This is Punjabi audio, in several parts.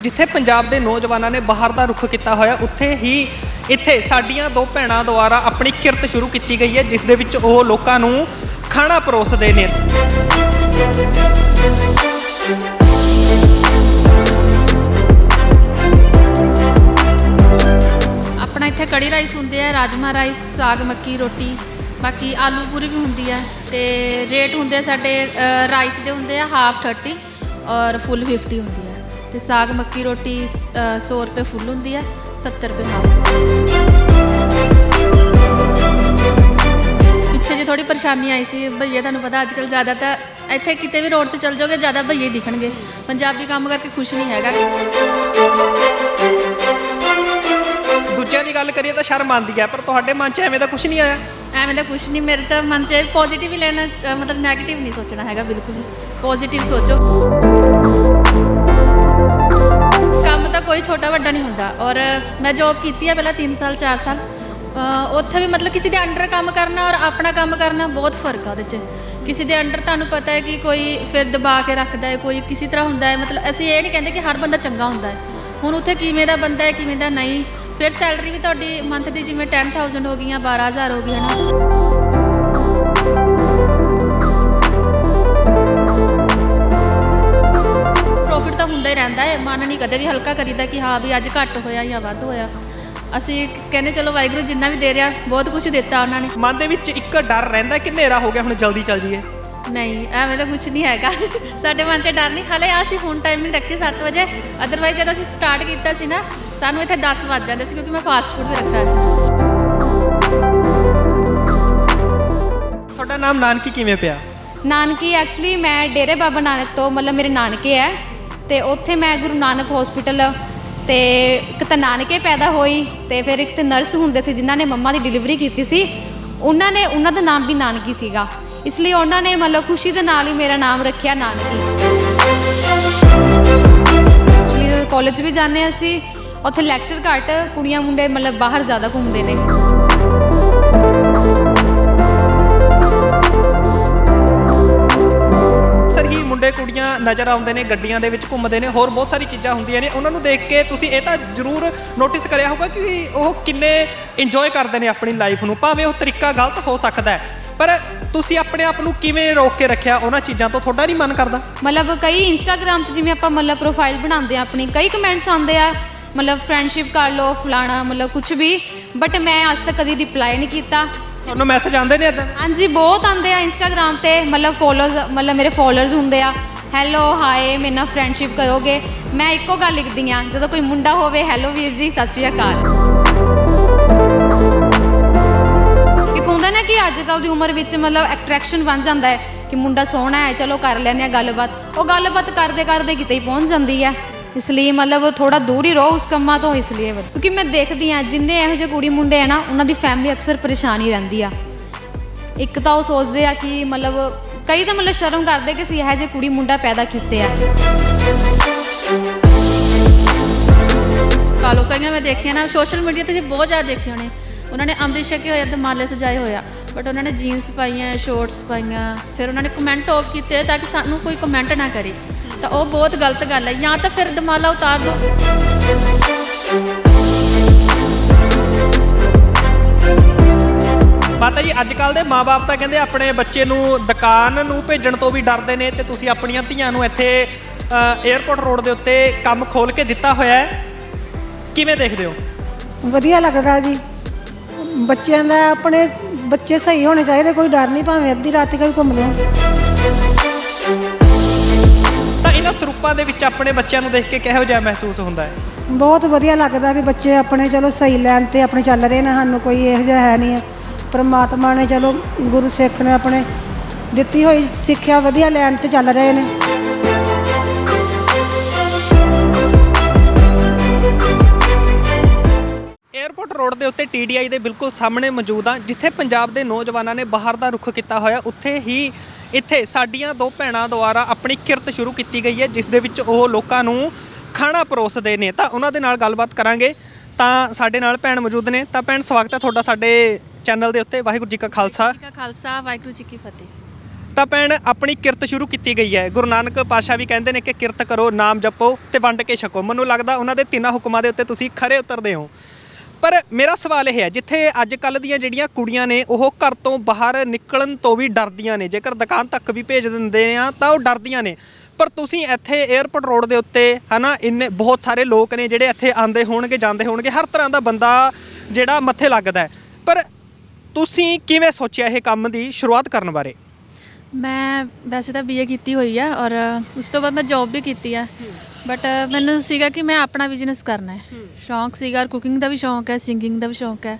ਜਿੱਥੇ ਪੰਜਾਬ ਦੇ ਨੌਜਵਾਨਾਂ ਨੇ ਬਾਹਰ ਦਾ ਰੁਖ ਕੀਤਾ ਹੋਇਆ, ਉੱਥੇ ਹੀ ਇੱਥੇ ਸਾਡੀਆਂ ਦੋ ਭੈਣਾਂ ਦੁਆਰਾ ਆਪਣੀ ਕਿਰਤ ਸ਼ੁਰੂ ਕੀਤੀ ਗਈ ਹੈ, ਜਿਸ ਦੇ ਵਿੱਚ ਉਹ ਲੋਕਾਂ ਨੂੰ ਖਾਣਾ ਪਰੋਸਦੇ ਨੇ। ਆਪਣਾ ਇੱਥੇ ਕੜੀ ਰਾਈਸ ਹੁੰਦੇ ਆ, ਰਾਜਮਾ ਰਾਈਸ, ਸਾਗ, ਮੱਕੀ, ਰੋਟੀ, ਬਾਕੀ ਆਲੂ ਪੂਰੀ ਵੀ ਹੁੰਦੀ ਹੈ ਤੇ ਰੇਟ ਹੁੰਦੇ ਆ ਸਾਡੇ ਰਾਈਸ ਦੇ ਹੁੰਦੇ ਆ ਹਾਫ 30 ਔਰ ਫੁੱਲ 50 ਹੁੰਦੀ ਹੈ ਤੇ ਸਾਗ ਮੱਕੀ ਰੋਟੀ ਅ, 100 ਰੁਪਏ ਫੁੱਲ ਹੁੰਦੀ ਆ 70 ਰੁਪਏ ਹਾਫ ਪਿੱਛੇ ਜੇ ਥੋੜੀ ਪਰੇਸ਼ਾਨੀ ਆਈ ਸੀ ਭਈਏ ਤੁਹਾਨੂੰ ਪਤਾ ਅੱਜ ਕੱਲ ਜ਼ਿਆਦਾ ਤਾਂ ਇੱਥੇ ਕਿਤੇ ਵੀ ਰੋਡ ਤੇ ਚੱਲ ਜਾਓਗੇ ਜ਼ਿਆਦਾ ਭਈਏ ਹੀ ਦਿਖਣਗੇ। ਪੰਜਾਬੀ ਕੰਮ ਕਰਕੇ ਖੁਸ਼ ਨਹੀਂ ਹੈਗਾ। ਦੂਜਿਆਂ ਦੀ ਗੱਲ ਕਰੀਏ ਤਾਂ ਸ਼ਰਮ ਆਉਂਦੀ ਹੈ ਪਰ ਤੁਹਾਡੇ ਮਨ 'ਚ ਐਵੇਂ ਦਾ ਕੁਝ ਨਹੀਂ ਆਇਆ? ਐਵੇਂ ਦਾ ਕੁਝ ਨਹੀਂ ਮੇਰੇ ਤਾਂ ਮਨ 'ਚ ਪੋਜ਼ਿਟਿਵ ਹੀ ਲੈਣਾ ਮਤਲਬ 네ਗੇਟਿਵ ਨਹੀਂ ਸੋਚਣਾ ਹੈਗਾ ਬਿਲਕੁਲ ਪੋਜ਼ਿਟਿਵ ਸੋਚੋ। ਕੰਮ ਤਾਂ ਕੋਈ ਛੋਟਾ ਵੱਡਾ ਨਹੀਂ ਹੁੰਦਾ। ਔਰ ਮੈਂ ਜੋਬ ਕੀਤੀ ਹੈ ਪਹਿਲਾਂ 3 ਸਾਲ 4 ਸਾਲ। ਉੱਥੇ ਵੀ ਮਤਲਬ ਕਿਸੇ ਦੇ ਅੰਡਰ ਕੰਮ ਕਰਨਾ ਔਰ ਆਪਣਾ ਕੰਮ ਕਰਨਾ ਬਹੁਤ ਫ਼ਰਕ ਆ ਉਹਦੇ 'ਚ। ਕਿਸੇ ਦੇ ਅੰਡਰ ਤੁਹਾਨੂੰ ਪਤਾ ਹੈ ਕਿ ਕੋਈ ਫਿਰ ਦਬਾ ਕੇ ਰੱਖਦਾ ਹੈ, ਕੋਈ ਕਿਸੇ ਤਰ੍ਹਾਂ ਹੁੰਦਾ ਹੈ। ਮਤਲਬ ਅਸੀਂ ਇਹ ਨਹੀਂ ਕਹਿੰਦੇ ਕਿ ਹਰ ਬੰਦਾ ਚੰਗਾ ਹੁੰਦਾ ਹੈ। ਹੁਣ ਉੱਥੇ ਕਿਵੇਂ ਦਾ ਬੰਦਾ ਹੈ, ਕਿਵੇਂ ਦਾ ਨਹੀਂ। ਫਿਰ ਸੈਲਰੀ ਵੀ ਤੁਹਾਡੀ ਮੰਥ ਦੀ ਜਿਵੇਂ 10000 ਹੋ ਗਈਆਂ 12000 ਹੋ ਗਈ ਹੈ ਹੁੰਦਾ ਹੀ ਰਹਿੰਦਾ ਹੈ ਮਨ ਨਹੀਂ ਕਦੇ ਵੀ ਹਲਕਾ ਕਰੀਦਾ ਕਿ ਹਾਂ ਵੀ ਅੱਜ ਘੱਟ ਹੋਇਆ ਜਾਂ ਵੱਧ ਹੋਇਆ। ਅਸੀਂ ਕਹਿੰਦੇ ਚਲੋ ਵਾਹਿਗੁਰੂ ਜਿੰਨਾ ਵੀ ਦੇ ਰਿਹਾ ਬਹੁਤ ਕੁਝ ਦਿੱਤਾ ਉਹਨਾਂ ਨੇ। ਮਨ ਦੇ ਵਿੱਚ ਇੱਕ ਡਰ ਰਹਿੰਦਾ ਕਿ ਹਨੇਰਾ ਹੋ ਗਿਆ ਹੁਣ ਜਲਦੀ ਚੱਲ ਜਾਈਏ। ਨਹੀਂ ਐਵੇਂ ਤਾਂ ਕੁਝ ਨਹੀਂ ਹੈਗਾ। ਸਾਡੇ ਮਨ 'ਚ ਡਰ ਨਹੀਂ। ਹਲੇ ਅਸੀਂ ਹੁਣ ਟਾਈਮਿੰਗ ਰੱਖੀ 7 ਵਜੇ। ਅਦਰਵਾਈਜ਼ ਜਦੋਂ ਅਸੀਂ ਸਟਾਰਟ ਕੀਤਾ ਸੀ ਨਾ ਸਾਨੂੰ ਇੱਥੇ 10 ਵੱਜ ਜਾਂਦੇ ਸੀ ਕਿਉਂਕਿ ਮੈਂ ਫਾਸਟ ਫੂਡ ਵੀ ਰੱਖਿਆ ਸੀ। ਤੁਹਾਡਾ ਨਾਮ ਨਾਨਕੀ ਕਿਵੇਂ ਪਿਆ? ਨਾਨਕੀ ਐਕਚੁਅਲੀ ਮੈਂ ਡੇਰੇ ਬਾਬਾ ਨਾਨਕ ਤੋਂ ਮਤਲਬ ਮੇਰੇ ਨਾਨਕੇ ਹੈ। ਤੇ ਉੱਥੇ ਮੈਂ ਗੁਰੂ ਨਾਨਕ ਹਸਪੀਟਲ ਤੇ ਇੱਕ ਤਾਂ ਨਾਨਕੇ ਪੈਦਾ ਹੋਈ ਤੇ ਫਿਰ ਇੱਕ ਤੇ ਨਰਸ ਹੁੰਦੇ ਸੀ ਜਿਨ੍ਹਾਂ ਨੇ ਮੰਮਾ ਦੀ ਡਿਲੀਵਰੀ ਕੀਤੀ ਸੀ। ਉਹਨਾਂ ਨੇ, ਉਹਨਾਂ ਦਾ ਨਾਮ ਵੀ ਨਾਨਕੀ ਸੀਗਾ। ਇਸ ਲਈ ਉਹਨਾਂ ਨੇ ਮਤਲਬ ਖੁਸ਼ੀ ਦੇ ਨਾਲ ਹੀ ਮੇਰਾ ਨਾਮ ਰੱਖਿਆ ਨਾਨਕੀ। ਐਕਚੁਅਲੀ ਕਾਲਜ ਵੀ ਜਾਂਦੇ ਹਾਂ ਅਸੀਂ, ਉੱਥੇ ਲੈਕਚਰ ਘੱਟ, ਕੁੜੀਆਂ ਮੁੰਡੇ ਮਤਲਬ ਬਾਹਰ ਜ਼ਿਆਦਾ ਘੁੰਮਦੇ ਨੇ। ਮੁੰਡੇ ਕੁੜੀਆਂ ਨਜ਼ਰ ਆਉਂਦੇ ਨੇ, ਗੱਡੀਆਂ ਦੇ ਵਿੱਚ ਘੁੰਮਦੇ ਨੇ, ਹੋਰ ਬਹੁਤ ਸਾਰੀ ਚੀਜ਼ਾਂ ਹੁੰਦੀਆਂ ਨੇ। ਉਹਨਾਂ ਨੂੰ ਦੇਖ ਕੇ ਤੁਸੀਂ ਇਹ ਤਾਂ ਜ਼ਰੂਰ ਨੋਟਿਸ ਕਰਿਆ ਹੋਊਗਾ ਕਿ ਉਹ ਕਿੰਨੇ ਇੰਜੋਏ ਕਰਦੇ ਨੇ ਆਪਣੀ ਲਾਈਫ ਨੂੰ, ਭਾਵੇਂ ਉਹ ਤਰੀਕਾ ਗਲਤ ਹੋ ਸਕਦਾ ਹੈ। ਪਰ ਤੁਸੀਂ ਆਪਣੇ ਆਪ ਨੂੰ ਕਿਵੇਂ ਰੋਕ ਕੇ ਰੱਖਿਆ? ਉਹਨਾਂ ਚੀਜ਼ਾਂ ਤੋਂ ਤੁਹਾਡਾ ਨਹੀਂ ਮਨ ਕਰਦਾ? ਮਤਲਬ ਕਈ ਇੰਸਟਾਗ੍ਰam ਤੇ ਜਿਵੇਂ ਆਪਾਂ ਮਤਲਬ ਪ੍ਰੋਫਾਈਲ ਬਣਾਉਂਦੇ ਆ ਆਪਣੀ ਕਈ ਕਮੈਂਟਸ ਆਉਂਦੇ ਆ, ਮਤਲਬ ਫਰੈਂਡਸ਼ਿਪ ਕਰ ਲਓ, ਫਲਾਣਾ ਮਤਲਬ ਕੁਝ ਵੀ ਬਟ ਮੈਂ ਅੱਜ ਤੱਕ ਕਦੀ ਰਿਪਲਾਈ ਨਹੀਂ ਕੀਤਾ। ਤੁਹਾਨੂੰ ਮੈਸੇਜ ਆਉਂਦੇ ਨੇ ਇਦਾਂ? ਹਾਂਜੀ, ਬਹੁਤ ਆਉਂਦੇ ਆ ਇੰਸਟਾਗ੍ਰam ਤੇ। ਮਤਲਬ ਫੋਲੋਅਰਸ ਮਤਲਬ ਮੇਰੇ ਫੋਲੋਅਰਸ ਹੁੰਦੇ ਆ। ਹੈਲੋ ਹਾਏ ਮੇਰੇ ਨਾਲ ਫਰੈਂਡਸ਼ਿਪ ਕਰੋਗੇ। ਮੈਂ ਇੱਕੋ ਗੱਲ ਲਿਖਦੀ ਆ ਜਦੋਂ ਕੋਈ ਮੁੰਡਾ ਹੋਵੇ ਹੈਲੋ ਵੀਰ ਜੀ, ਸਤਿ ਸ਼੍ਰੀ ਅਕਾਲ। ਇੱਕ ਹੁੰਦਾ ਨਾ ਕਿ ਅੱਜ ਕੱਲ੍ਹ ਦੀ ਉਮਰ ਵਿੱਚ ਮਤਲਬ ਐਟਰੈਕਸ਼ਨ ਬਣ ਜਾਂਦਾ ਹੈ ਕਿ ਮੁੰਡਾ ਸੋਹਣਾ ਹੈ, ਚਲੋ ਕਰ ਲੈਂਦੇ ਆ ਗੱਲਬਾਤ। ਉਹ ਗੱਲਬਾਤ ਕਰਦੇ ਕਰਦੇ ਕਿਤੇ ਹੀ ਪਹੁੰਚ ਜਾਂਦੀ ਹੈ। ਇਸ ਲਈ ਮਤਲਬ ਥੋੜਾ ਦੂਰ ਹੀ ਰਹੋ ਉਸ ਕੰਮਾਂ ਤੋਂ ਇਸ ਲਈ ਕਿਉਂਕਿ ਮੈਂ ਦੇਖਦੀ ਆ ਜਿੰਨੇ ਇਹੋ ਜਿਹੇ ਕੁੜੀ ਮੁੰਡੇ ਆ ਨਾ ਉਹਨਾਂ ਦੀ ਫੈਮਿਲੀ ਅਕਸਰ ਪਰੇਸ਼ਾਨ ਹੀ ਰਹਿੰਦੀ ਆ ਇੱਕ ਤਾਂ ਉਹ ਸੋਚਦੇ ਆ ਕਿ ਮਤਲਬ ਕਈ ਤਾਂ ਮਤਲਬ ਸ਼ਰਮ ਕਰਦੇ ਕਿ ਅਸੀਂ ਇਹੋ ਜਿਹੇ ਕੁੜੀ ਮੁੰਡਾ ਪੈਦਾ ਕੀਤੇ ਆ ਕਾਲੋ ਕਈਆਂ ਮੈਂ ਦੇਖਿਆ ਨਾ ਸੋਸ਼ਲ ਮੀਡੀਆ ਤੇ ਜੀ ਬਹੁਤ ਜ਼ਿਆਦਾ ਦੇਖੇ ਹੋਣੇ ਉਹਨਾਂ ਨੇ ਅੰਮ੍ਰਿਤ ਛਕੇ ਹੋਇਆ ਤੇ ਮਾਲੇ ਸਜਾਏ ਹੋਇਆ ਬਟ ਉਹਨਾਂ ਨੇ ਜੀਨਸ ਪਾਈਆਂ ਸ਼ੋਰਟਸ ਪਾਈਆਂ ਫਿਰ ਉਹਨਾਂ ਨੇ ਕਮੈਂਟ ਆਫ ਕੀਤੇ ਤਾਂ ਕਿ ਸਾਨੂੰ ਕੋਈ ਕਮੈਂਟ ਨਾ ਕਰੇ ਤਾਂ ਉਹ ਬਹੁਤ ਗਲਤ ਗੱਲ ਹੈ। ਜਾਂ ਤਾਂ ਫਿਰ ਦਮਾਲਾ ਉਤਾਰ ਦਿਓ ਮਾਤਾ ਜੀ ਅੱਜ ਕੱਲ ਦੇ ਮਾਪੇ ਤਾਂ ਕਹਿੰਦੇ ਆਪਣੇ ਬੱਚੇ ਨੂੰ ਦੁਕਾਨ ਨੂੰ ਭੇਜਣ ਤੋਂ ਵੀ ਡਰਦੇ ਨੇ ਤੇ ਤੁਸੀਂ ਆਪਣੀਆਂ ਧੀਆਂ ਨੂੰ ਇੱਥੇ 에어ਪੋਰਟ ਰੋਡ ਦੇ ਉੱਤੇ ਕੰਮ ਖੋਲ ਕੇ ਦਿੱਤਾ ਹੋਇਆ ਹੈ। ਕਿਵੇਂ ਦੇਖਦੇ ਹੋ? ਵਧੀਆ ਲੱਗਦਾ ਜੀ। ਬੱਚਿਆਂ ਦਾ ਆਪਣੇ ਬੱਚੇ ਸਹੀ ਹੋਣੇ ਚਾਹੀਦੇ ਕੋਈ ਡਰ ਨਹੀਂ ਭਾਵੇਂ ਅੱਧੀ ਰਾਤ ਤੱਕ ਵੀ ਘੁੰਮ ਲਓ ਇਹਨਾਂ ਸਰੂਪਾਂ ਦੇ ਵਿੱਚ ਆਪਣੇ ਬੱਚਿਆਂ ਨੂੰ ਦੇਖ ਕੇ ਕਿਹੋ ਜਿਹਾ ਮਹਿਸੂਸ ਹੁੰਦਾ ਹੈ? ਬਹੁਤ ਵਧੀਆ ਲੱਗਦਾ ਵੀ ਬੱਚੇ ਆਪਣੇ ਚਲੋ ਸਹੀ ਲੈਣ ਤੇ ਆਪਣੇ ਚੱਲ ਰਹੇ ਨੇ ਸਾਨੂੰ ਕੋਈ ਇਹੋ ਜਿਹਾ ਹੈ ਨਹੀਂ ਪਰਮਾਤਮਾ ਨੇ ਚਲੋ ਗੁਰੂ ਸਿੱਖ ਨੇ ਆਪਣੇ ਦਿੱਤੀ ਹੋਈ ਸਿੱਖਿਆ ਵਧੀਆ ਲੈਣ ਤੇ ਚੱਲ ਰਹੇ ਨੇ। 에어ਪੋਰਟ ਰੋਡ ਦੇ ਉੱਤੇ TDI ਦੇ ਬਿਲਕੁਲ ਸਾਹਮਣੇ ਮੌਜੂਦ ਆ ਜਿੱਥੇ ਪੰਜਾਬ ਦੇ ਨੌਜਵਾਨਾਂ ਨੇ ਬਾਹਰ ਦਾ ਰੁਖ ਕੀਤਾ ਹੋਇਆ ਉੱਥੇ ਹੀ ਇੱਥੇ ਸਾਡੀਆਂ ਦੋ ਭੈਣਾਂ ਦੁਆਰਾ ਆਪਣੀ ਕਿਰਤ ਸ਼ੁਰੂ ਕੀਤੀ ਗਈ ਹੈ ਜਿਸ ਦੇ ਵਿੱਚ ਉਹ ਲੋਕਾਂ ਨੂੰ ਖਾਣਾ ਪਰੋਸਦੇ ਨੇ। ਤਾਂ ਉਹਨਾਂ ਦੇ ਨਾਲ ਗੱਲਬਾਤ ਕਰਾਂਗੇ। ਤਾਂ ਸਾਡੇ ਨਾਲ ਭੈਣ ਮੌਜੂਦ ਨੇ। ਤਾਂ ਭੈਣ ਸਵਾਗਤ ਹੈ ਤੁਹਾਡਾ ਸਾਡੇ ਚੈਨਲ ਦੇ ਉੱਤੇ। ਵਾਹਿਗੁਰੂ ਜੀ ਕਾ ਖਾਲਸਾ। ਜੀ ਕਾ ਖਾਲਸਾ ਵਾਹਿਗੁਰੂ ਜੀ ਕੀ ਫਤਿਹ। ਤਾਂ ਭੈਣ ਆਪਣੀ ਕਿਰਤ ਸ਼ੁਰੂ ਕੀਤੀ ਗਈ ਹੈ। ਗੁਰੂ ਨਾਨਕ ਪਾਸ਼ਾ ਵੀ ਕਹਿੰਦੇ ਨੇ ਕਿ ਕਿਰਤ ਕਰੋ ਨਾਮ ਜਪੋ ਤੇ ਵੰਡ ਕੇ ਛਕੋ। ਮੈਨੂੰ ਲੱਗਦਾ ਉਹਨਾਂ ਦੇ ਤਿੰਨਾਂ ਹੁਕਮਾਂ ਦੇ ਉੱਤੇ ਤੁਸੀਂ ਖਰੇ ਉਤਰਦੇ ਹੋ। ਪਰ ਮੇਰਾ ਸਵਾਲ ਇਹ ਹੈ ਜਿੱਥੇ ਅੱਜ ਕੱਲ ਦੀਆਂ ਜਿਹੜੀਆਂ ਕੁੜੀਆਂ ਨੇ ਉਹ ਘਰ ਤੋਂ ਬਾਹਰ ਨਿਕਲਣ ਤੋਂ ਵੀ ਡਰਦੀਆਂ ਨੇ। ਜੇਕਰ ਦੁਕਾਨ ਤੱਕ ਵੀ ਭੇਜ ਦਿੰਦੇ ਆ ਤਾਂ ਉਹ ਡਰਦੀਆਂ ਨੇ। ਪਰ ਤੁਸੀਂ ਇੱਥੇ 에ਅਰਪੋਰਟ ਰੋਡ ਦੇ ਉੱਤੇ ਹਨਾ ਇੰਨੇ ਬਹੁਤ ਸਾਰੇ ਲੋਕ ਨੇ ਜਿਹੜੇ ਇੱਥੇ ਆਉਂਦੇ ਹੋਣਗੇ ਜਾਂਦੇ ਹੋਣਗੇ ਹਰ ਤਰ੍ਹਾਂ ਦਾ ਬੰਦਾ ਜਿਹੜਾ ਮੱਥੇ ਲੱਗਦਾ ਹੈ। ਪਰ ਤੁਸੀਂ ਕਿਵੇਂ ਸੋਚਿਆ ਇਹ ਕੰਮ ਦੀ ਸ਼ੁਰੂਆਤ ਕਰਨ ਬਾਰੇ? ਮੈਂ ਵੈਸੇ ਤਾਂ ਬੀਏ ਕੀਤੀ ਹੋਈ ਆ ਔਰ ਉਸ ਤੋਂ ਬਾਅਦ ਮੈਂ ਜੌਬ ਵੀ ਕੀਤੀ ਆ। ਬਟ ਮੈਨੂੰ ਸੀਗਾ ਕਿ ਮੈਂ ਆਪਣਾ ਬਿਜ਼ਨਸ ਕਰਨਾ ਹੈ। ਸ਼ੌਂਕ ਸੀਗਾ ਔਰ ਕੁਕਿੰਗ ਦਾ ਵੀ ਸ਼ੌਂਕ ਹੈ ਸਿੰਗਿੰਗ ਦਾ ਵੀ ਸ਼ੌਂਕ ਹੈ।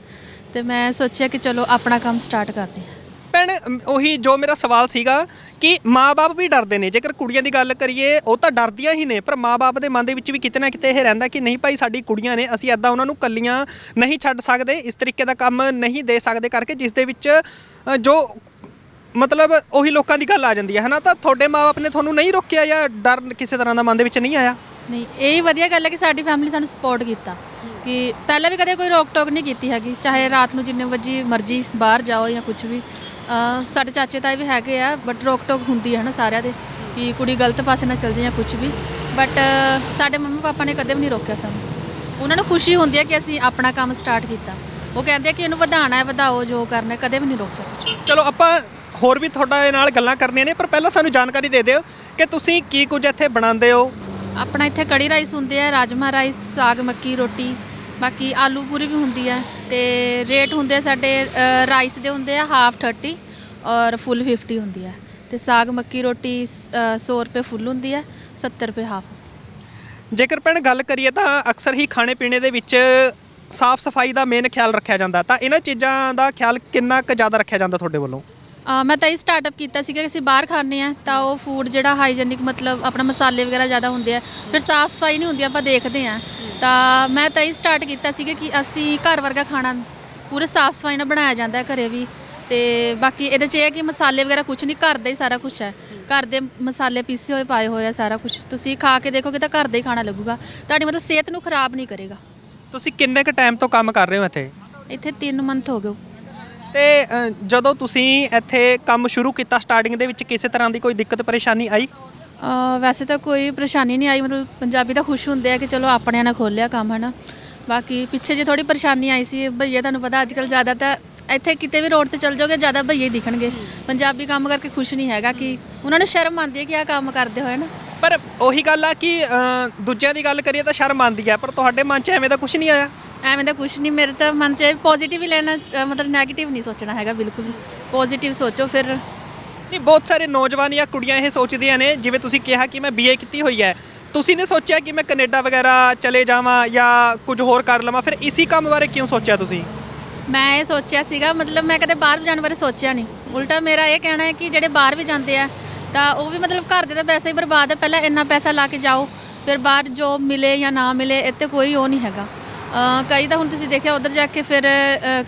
ਤੇ ਮੈਂ ਸੋਚਿਆ ਕਿ ਚਲੋ ਆਪਣਾ ਕੰਮ ਸਟਾਰਟ ਕਰਦੇ ਹਾਂ। ਭੈਣ ਉਹੀ ਜੋ ਮੇਰਾ ਸਵਾਲ ਸੀਗਾ ਕਿ ਮਾਪੇ ਵੀ ਡਰਦੇ ਨੇ। ਜੇਕਰ ਕੁੜੀਆਂ ਦੀ ਗੱਲ ਕਰੀਏ ਉਹ ਤਾਂ ਡਰਦੀਆਂ ਹੀ ਨੇ ਪਰ ਮਾਪੇ ਦੇ ਮਨ ਦੇ ਵਿੱਚ ਵੀ ਕਿਤੇ ਨਾ ਕਿਤੇ ਇਹ ਰਹਿੰਦਾ ਕਿ ਨਹੀਂ ਭਾਈ ਸਾਡੀ ਕੁੜੀਆਂ ਨੇ ਅਸੀਂ ਐਦਾਂ ਉਹਨਾਂ ਨੂੰ ਕੱਲੀਆਂ ਨਹੀਂ ਛੱਡ ਸਕਦੇ ਇਸ ਤਰੀਕੇ ਦਾ ਕੰਮ ਨਹੀਂ ਦੇ ਸਕਦੇ ਕਰਕੇ ਜਿਸ ਦੇ ਵਿੱਚ ਜੋ ਮਤਲਬ ਉਹੀ ਲੋਕਾਂ ਦੀ ਗੱਲ ਆ ਜਾਂਦੀ ਹੈ ਹਨਾ? ਤਾਂ ਤੁਹਾਡੇ ਮਾਪੇ ਨੇ ਤੁਹਾਨੂੰ ਨਹੀਂ ਰੋਕਿਆ ਜਾਂ ਡਰ ਕਿਸੇ ਤਰ੍ਹਾਂ ਦਾ ਮਨ ਦੇ ਵਿੱਚ ਨਹੀਂ ਆਇਆ? ਨਹੀਂ ਇਹ ਹੀ ਵਧੀਆ ਗੱਲ ਹੈ ਕਿ ਸਾਡੀ ਫੈਮਿਲੀ ਸਾਨੂੰ ਸਪੋਰਟ ਕੀਤਾ। ਕਿ ਪਹਿਲਾਂ ਵੀ ਕਦੇ ਕੋਈ ਰੋਕ ਟੋਕ ਨਹੀਂ ਕੀਤੀ ਹੈਗੀ ਚਾਹੇ ਰਾਤ ਨੂੰ ਜਿੰਨੇ ਵਜੇ ਮਰਜ਼ੀ ਬਾਹਰ ਜਾਓ ਜਾਂ ਕੁਝ ਵੀ। ਅਹ ਸਾਡੇ ਚਾਚੇ ਤਾਏ ਵੀ ਹੈਗੇ ਆ ਬਟ ਰੋਕ ਟੋਕ ਹੁੰਦੀ ਹੈ ਨਾ ਸਾਰਿਆਂ ਦੇ ਕਿ ਕੁੜੀ ਗਲਤ ਪਾਸੇ ਨਾ ਚਲ ਜਾਏ ਜਾਂ ਕੁਝ ਵੀ। ਬਟ ਸਾਡੇ ਮੰਮੀ ਪਾਪਾ ਨੇ ਕਦੇ ਵੀ ਨਹੀਂ ਰੋਕਿਆ ਸਾਨੂੰ। ਉਹਨਾਂ ਨੂੰ ਖੁਸ਼ੀ ਹੁੰਦੀ ਹੈ ਕਿ ਅਸੀਂ ਆਪਣਾ ਕੰਮ ਸਟਾਰਟ ਕੀਤਾ। ਉਹ ਕਹਿੰਦੇ ਆ ਕਿ ਇਹਨੂੰ ਵਧਾਉਣਾ ਹੈ ਵਧਾਓ ਜੋ ਕਰਨਾ ਹੈ ਕਦੇ ਵੀ ਨਹੀਂ ਰੋਕਿਆ। ਕੁਛ ਚਲੋ ਆਪਾਂ ਹੋਰ ਵੀ ਤੁਹਾਡੇ ਨਾਲ ਗੱਲਾਂ ਕਰਨੀਆਂ ਨੇ ਪਰ ਪਹਿਲਾਂ ਸਾਨੂੰ ਜਾਣਕਾਰੀ ਦੇ ਦਿਓ ਕਿ ਤੁਸੀਂ ਕੀ ਕੁਝ ਇੱਥੇ ਬਣਾਉਂਦੇ ਹੋ। ਆਪਣਾ ਇੱਥੇ ਕੜੀ ਰਾਈਸ ਹੁੰਦੇ ਆ ਰਾਜਮਾ ਰਾਈਸ ਸਾਗ ਮੱਕੀ ਰੋਟੀ ਬਾਕੀ ਆਲੂ ਪੂਰੀ ਵੀ ਹੁੰਦੀ ਹੈ ਤੇ ਰੇਟ ਹੁੰਦੇ ਆ ਸਾਡੇ ਰਾਈਸ ਦੇ ਹੁੰਦੇ ਆ ਹਾਫ 30 ਔਰ ਫੁੱਲ 50 ਹੁੰਦੀ ਹੈ ਤੇ ਸਾਗ ਮੱਕੀ ਰੋਟੀ ਅ, 100 ਰੁਪਏ ਫੁੱਲ ਹੁੰਦੀ ਹੈ 70 ਰੁਪਏ ਹਾਫ ਜੇਕਰ ਭੈਣ ਗੱਲ ਕਰੀਏ ਤਾਂ ਅਕਸਰ ਹੀ ਖਾਣੇ ਪੀਣੇ ਦੇ ਵਿੱਚ ਸਾਫ਼ ਸਫ਼ਾਈ ਦਾ ਮੇਨ ਖਿਆਲ ਰੱਖਿਆ ਜਾਂਦਾ ਤਾਂ ਇਹਨਾਂ ਚੀਜ਼ਾਂ ਦਾ ਖਿਆਲ ਕਿੰਨਾ ਕੁ ਜ਼ਿਆਦਾ ਰੱਖਿਆ ਜਾਂਦਾ ਤੁਹਾਡੇ ਵੱਲੋਂ? ਅ, ਮੈਂ ਤਾਂ ਇਹ ਸਟਾਰਟਅਪ ਕੀਤਾ ਸੀਗਾ ਕਿ ਅਸੀਂ ਬਾਹਰ ਖਾਂਦੇ ਆ ਤਾਂ ਉਹ ਫੂਡ ਜਿਹੜਾ ਹਾਈਜੀਨਿਕ ਮਤਲਬ ਆਪਣਾ ਮਸਾਲੇ ਵਗੈਰਾ ਜ਼ਿਆਦਾ ਹੁੰਦੇ ਆ ਫਿਰ ਸਾਫ਼ ਸਫ਼ਾਈ ਨਹੀਂ ਹੁੰਦੀ ਆਪਾਂ ਦੇਖਦੇ ਆ ਤਾਂ ਮੈਂ ਤਾਂ ਇਹ ਸਟਾਰਟ ਕੀਤਾ ਸੀਗਾ ਕਿ ਅਸੀਂ ਘਰ ਵਰਗਾ ਖਾਣਾ ਪੂਰੇ ਸਾਫ਼ ਸਫ਼ਾਈ ਨਾਲ ਬਣਾਇਆ ਜਾਂਦਾ ਹੈ ਘਰੇ ਵੀ। ਤੇ ਬਾਕੀ ਇਹਦੇ 'ਚ ਇਹ ਹੈ ਕਿ ਮਸਾਲੇ ਵਗੈਰਾ ਕੁਝ ਨਹੀਂ ਘਰ ਦਾ ਹੀ ਸਾਰਾ ਕੁਝ ਹੈ। ਘਰ ਦੇ ਮਸਾਲੇ ਪੀਸੇ ਹੋਏ ਪਾਏ ਹੋਏ ਆ ਸਾਰਾ ਕੁਝ ਤੁਸੀਂ ਖਾ ਕੇ ਦੇਖੋਗੇ ਤਾਂ ਘਰ ਦਾ ਹੀ ਖਾਣਾ ਲੱਗੂਗਾ। ਤੁਹਾਡੀ ਮਤਲਬ ਸਿਹਤ ਨੂੰ ਖਰਾਬ ਨਹੀਂ ਕਰੇਗਾ। ਤੁਸੀਂ ਕਿੰਨੇ ਕੁ ਟਾਈਮ ਤੋਂ ਕੰਮ ਕਰ ਰਹੇ ਹੋ ਇੱਥੇ? ਇੱਥੇ 3 ਮੰਥ ਹੋ ਗਏ। ਤੇ ਅ, ਜਦੋਂ ਤੁਸੀਂ ਇੱਥੇ ਕੰਮ ਸ਼ੁਰੂ ਕੀਤਾ ਸਟਾਰਟਿੰਗ ਦੇ ਵਿੱਚ ਕਿਸੇ ਤਰ੍ਹਾਂ ਦੀ ਕੋਈ ਦਿੱਕਤ ਪਰੇਸ਼ਾਨੀ ਆਈ? ਵੈਸੇ ਤਾਂ ਕੋਈ ਪਰੇਸ਼ਾਨੀ ਨਹੀਂ ਆਈ। ਮਤਲਬ ਪੰਜਾਬੀ ਤਾਂ ਖੁਸ਼ ਹੁੰਦੇ ਆ ਕਿ ਚਲੋ ਆਪਣਿਆਂ ਨੇ ਖੋਲਿਆ ਕੰਮ ਹਨਾ। ਬਾਕੀ ਪਿੱਛੇ ਜੇ ਥੋੜੀ ਪਰੇਸ਼ਾਨੀ ਆਈ ਸੀ ਭਈਏ ਤੁਹਾਨੂੰ ਪਤਾ ਅੱਜ ਕੱਲ ਜ਼ਿਆਦਾ ਤਾਂ ਇੱਥੇ ਕਿਤੇ ਵੀ ਰੋਡ ਤੇ ਚੱਲ ਜਾਓਗੇ ਜ਼ਿਆਦਾ ਭਈਏ ਹੀ ਦਿਖਣਗੇ। ਪੰਜਾਬੀ ਕੰਮ ਕਰਕੇ ਖੁਸ਼ ਨਹੀਂ ਹੈਗਾ ਕਿ ਉਹਨਾਂ ਨੂੰ ਸ਼ਰਮ ਆਉਂਦੀ ਹੈ ਕਿ ਆਹ ਕੰਮ ਕਰਦੇ ਹੋਏ ਨਾ ਪਰ ਉਹੀ ਗੱਲ ਆ ਕਿ ਅ, ਦੂਜਿਆਂ ਦੀ ਗੱਲ ਕਰੀਏ ਤਾਂ ਸ਼ਰਮ ਆਉਂਦੀ ਹੈ ਪਰ ਤੁਹਾਡੇ ਮਨ 'ਚ ਐਵੇਂ ਦਾ ਕੁਝ ਨਹੀਂ ਆਇਆ? ਐਵੇਂ ਦਾ ਕੁਝ ਨਹੀਂ ਮੇਰੇ ਤਾਂ ਮਨ 'ਚ ਪੋਜ਼ਿਟਿਵ ਹੀ ਲੈਣਾ ਅ, ਮਤਲਬ 네ਗੇਟਿਵ ਨਹੀਂ ਸੋਚਣਾ ਹੈਗਾ ਬਿਲਕੁਲ। ਪੋਜ਼ਿਟਿਵ ਸੋਚੋ ਫਿਰ। ਨਹੀਂ ਬਹੁਤ ਸਾਰੇ ਨੌਜਵਾਨ ਜਾਂ ਕੁੜੀਆਂ ਇਹ ਸੋਚਦੀਆਂ ਨੇ ਜਿਵੇਂ ਤੁਸੀਂ ਕਿਹਾ ਕਿ ਮੈਂ ਬੀਏ ਕੀਤੀ ਹੋਈ ਹੈ। ਤੁਸੀਂ ਨੇ ਸੋਚਿਆ ਕਿ ਮੈਂ ਕੈਨੇਡਾ ਵਗੈਰਾ ਚਲੇ ਜਾਵਾਂ ਜਾਂ ਕੁਝ ਹੋਰ ਕਰ ਲਵਾਂ ਫਿਰ ਇਸੀ ਕੰਮ ਬਾਰੇ ਕਿਉਂ ਸੋਚਿਆ ਤੁਸੀਂ? ਮੈਂ ਇਹ ਸੋਚਿਆ ਸੀਗਾ ਮਤਲਬ ਮੈਂ ਕਦੇ ਬਾਹਰ ਜਾਣ ਬਾਰੇ ਸੋਚਿਆ ਨਹੀਂ। ਉਲਟਾ ਮੇਰਾ ਇਹ ਕਹਿਣਾ ਹੈ ਕਿ ਜਿਹੜੇ ਬਾਹਰ ਵੀ ਜਾਂਦੇ ਆ ਤਾਂ ਉਹ ਵੀ ਮਤਲਬ ਘਰ ਦੇ ਤਾਂ ਪੈਸੇ ਹੀ ਬਰਬਾਦ ਹੈ ਪਹਿਲਾਂ ਇੰਨਾ ਪੈਸਾ ਲਾ ਕੇ ਜਾਓ ਫਿਰ ਬਾਹਰ ਜੋਬ ਮਿਲੇ ਜਾਂ ਨਾ ਮਿਲੇ ਇੱਥੇ ਕੋਈ ਉਹ ਨਹੀਂ ਹੈਗਾ। ਕਈ ਤਾਂ ਹੁਣ ਤੁਸੀਂ ਦੇਖਿਆ ਉਧਰ ਜਾ ਕੇ ਫਿਰ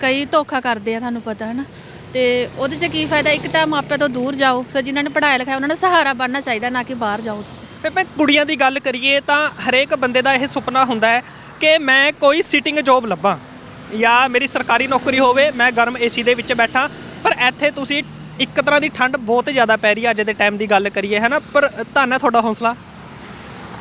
ਕਈ ਧੋਖਾ ਕਰਦੇ ਆ ਤੁਹਾਨੂੰ ਪਤਾ ਹੈ ਨਾ ਤੇ ਉਹਦੇ 'ਚ ਕੀ ਫਾਇਦਾ ਇੱਕ ਤਾਂ ਮਾਪਿਆਂ ਤੋਂ ਦੂਰ ਜਾਓ ਫਿਰ ਜਿਨ੍ਹਾਂ ਨੇ ਪੜ੍ਹਾਇਆ ਲਿਖਾਇਆ ਉਹਨਾਂ ਦਾ ਸਹਾਰਾ ਬਣਨਾ ਚਾਹੀਦਾ ਨਾ ਕਿ ਬਾਹਰ ਜਾਓ ਤੁਸੀਂ। ਮੈਂ ਕੁੜੀਆਂ ਦੀ ਗੱਲ ਕਰੀਏ ਤਾਂ ਹਰੇਕ ਬੰਦੇ ਦਾ ਇਹ ਸੁਪਨਾ ਹੁੰਦਾ ਹੈ ਕਿ ਮੈਂ ਕੋਈ ਸਿਟਿੰਗ ਜੌਬ ਲੱਭਾਂ ਜਾਂ ਮੇਰੀ ਸਰਕਾਰੀ ਨੌਕਰੀ ਹੋਵੇ ਮੈਂ ਗਰਮ ਏਸੀ ਦੇ ਵਿੱਚ ਬੈਠਾਂ ਪਰ ਇੱਥੇ ਤੁਸੀਂ ਇੱਕ ਤਰ੍ਹਾਂ ਦੀ ਠੰਡ ਬਹੁਤ ਜ਼ਿਆਦਾ ਪੈ ਰਹੀ ਹੈ ਅੱਜ ਦੇ ਟਾਈਮ ਦੀ ਗੱਲ ਕਰੀਏ ਹੈ ਨਾ ਪਰ ਧੰਨ ਹੈ ਤੁਹਾਡਾ ਹੌਸਲਾ।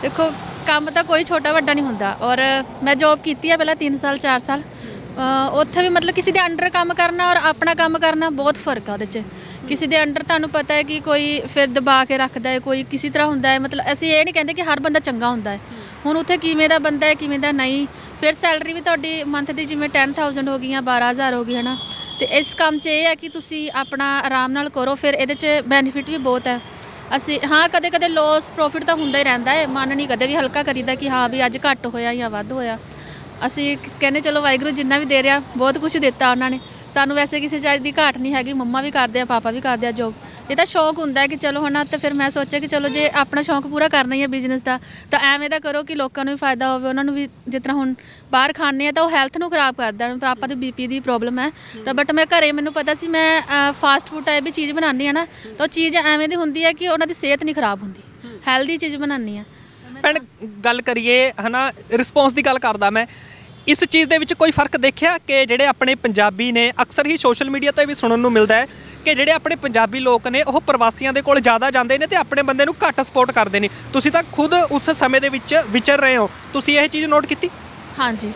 ਦੇਖੋ ਕੰਮ ਤਾਂ ਕੋਈ ਛੋਟਾ ਵੱਡਾ ਨਹੀਂ ਹੁੰਦਾ ਔਰ ਮੈਂ ਜੌਬ ਕੀਤੀ ਆ ਪਹਿਲਾਂ 3 ਸਾਲ 4 ਸਾਲ। ਅ, ਉੱਥੇ ਵੀ ਮਤਲਬ ਕਿਸੇ ਦੇ ਅੰਡਰ ਕੰਮ ਕਰਨਾ ਔਰ ਆਪਣਾ ਕੰਮ ਕਰਨਾ ਬਹੁਤ ਫ਼ਰਕ ਆ ਉਹਦੇ 'ਚ। ਕਿਸੇ ਦੇ ਅੰਡਰ ਤੁਹਾਨੂੰ ਪਤਾ ਹੈ ਕਿ ਕੋਈ ਫਿਰ ਦਬਾ ਕੇ ਰੱਖਦਾ ਹੈ ਕੋਈ ਕਿਸੇ ਤਰ੍ਹਾਂ ਹੁੰਦਾ ਹੈ ਮਤਲਬ ਅਸੀਂ ਇਹ ਨਹੀਂ ਕਹਿੰਦੇ ਕਿ ਹਰ ਬੰਦਾ ਚੰਗਾ ਹੁੰਦਾ ਹੈ। ਹੁਣ ਉੱਥੇ ਕਿਵੇਂ ਦਾ ਬੰਦਾ ਹੈ ਕਿਵੇਂ ਦਾ ਨਹੀਂ ਫਿਰ ਸੈਲਰੀ ਵੀ ਤੁਹਾਡੀ ਮੰਥ ਦੀ ਜਿਵੇਂ 10000 ਹੋ ਗਈ ਜਾਂ 12000 ਹੋ ਗਈ ਹੈ ਨਾ ਤੇ ਇਸ ਕੰਮ 'ਚ ਇਹ ਹੈ ਕਿ ਤੁਸੀਂ ਆਪਣਾ ਆਰਾਮ ਨਾਲ ਕਰੋ ਫਿਰ ਇਹਦੇ 'ਚ ਬੈਨੀਫਿਟ ਵੀ ਬਹੁਤ ਹੈ। ਅਸੀਂ, ਹਾਂ ਕਦੇ ਕਦੇ ਲੋਸ ਪ੍ਰੋਫਿਟ ਤਾਂ ਹੁੰਦਾ ਹੀ ਰਹਿੰਦਾ ਹੈ। ਮਨ ਨਹੀਂ ਕਦੇ ਵੀ ਹਲਕਾ ਕਰੀਦਾ ਕਿ ਹਾਂ ਵੀ ਅੱਜ ਘੱਟ ਹੋਇਆ ਜਾਂ ਵੱਧ ਹੋਇਆ। ਅਸੀਂ ਕਹਿੰਦੇ, ਚਲੋ ਵਾਹਿਗੁਰੂ ਜਿੰਨਾ ਵੀ ਦੇ ਰਿਹਾ, ਬਹੁਤ ਕੁਝ ਦਿੱਤਾ ਉਹਨਾਂ ਨੇ। ਸਾਨੂੰ ਵੈਸੇ ਕਿਸੇ ਚੀਜ਼ ਦੀ ਘਾਟ ਨਹੀਂ ਹੈਗੀ, ਮੰਮਾ ਵੀ ਕਰਦੇ ਆ, ਪਾਪਾ ਵੀ ਕਰਦੇ ਆ ਜੋਬ ਇਹ ਤਾਂ ਸ਼ੌਂਕ ਹੁੰਦਾ ਕਿ ਚਲੋ ਹੁਣ ਤਾਂ ਫਿਰ ਮੈਂ ਸੋਚਿਆ ਕਿ ਚਲੋ ਜੇ ਆਪਣਾ ਸ਼ੌਂਕ ਪੂਰਾ ਕਰਨਾ ਹੀ ਹੈ ਬਿਜ਼ਨਸ ਦਾ, ਤਾਂ ਐਵੇਂ ਦਾ ਕਰੋ ਕਿ ਲੋਕਾਂ ਨੂੰ ਵੀ ਫਾਇਦਾ ਹੋਵੇ, ਉਹਨਾਂ ਨੂੰ ਵੀ ਜਿਸ ਤਰ੍ਹਾਂ ਹੁਣ ਬਾਹਰ ਖਾਣੇ ਆ ਤਾਂ ਉਹ ਹੈਲਥ ਨੂੰ ਖਰਾਬ ਕਰਦਾ ਹੁਣ ਪਾਪਾ ਦੇ ਬੀਪੀ ਦੀ ਪ੍ਰੋਬਲਮ ਹੈ। ਤਾਂ ਬਟ ਮੈਂ ਘਰੇ ਮੈਨੂੰ ਪਤਾ ਸੀ ਮੈਂ ਫਾਸਟ ਫੂਡ ਟਾਈਪ ਵੀ ਚੀਜ਼ ਬਣਾਉਂਦੀ ਆ ਨਾ, ਤਾਂ ਉਹ ਚੀਜ਼ ਐਵੇਂ ਦੀ ਹੁੰਦੀ ਹੈ ਕਿ ਉਹਨਾਂ ਦੀ ਸਿਹਤ ਨਹੀਂ ਖਰਾਬ ਹੁੰਦੀ। ਹੈਲਦੀ ਚੀਜ਼ ਬਣਾਉਂਦੀ ਆ ਭੈਣ, ਗੱਲ ਕਰੀਏ ਹਨਾ ਰਿਸਪੌਂਸ ਦੀ ਗੱਲ ਕਰਦਾ ਮੈਂ। ਇਸ ਚੀਜ਼ ਦੇ ਵਿੱਚ ਕੋਈ ਫ਼ਰਕ ਦੇਖਿਆ ਕਿ ਜਿਹੜੇ ਆਪਣੇ ਪੰਜਾਬੀ ਨੇ ਅਕਸਰ ਹੀ ਸੋਸ਼ਲ ਮੀਡੀਆ ਤੇ ਵੀ ਸੁਣਨ ਨੂੰ ਮਿਲਦਾ ਹੈ ਕਿ ਜਿਹੜੇ ਆਪਣੇ ਪੰਜਾਬੀ ਲੋਕ ਨੇ ਉਹ ਪ੍ਰਵਾਸੀਆਂ ਦੇ ਕੋਲ ਜ਼ਿਆਦਾ ਜਾਂਦੇ ਨੇ ਤੇ ਆਪਣੇ ਬੰਦੇ ਨੂੰ ਘੱਟ ਸਪੋਰਟ ਕਰਦੇ ਨੇ। ਤੁਸੀਂ ਤਾਂ ਖੁਦ ਉਸ ਸਮੇਂ ਦੇ ਵਿੱਚ ਵਿਚਰ ਰਹੇ ਹੋ। ਤੁਸੀਂ ਇਹ ਚੀਜ਼ ਨੋਟ ਕੀਤੀ? ਹਾਂਜੀ।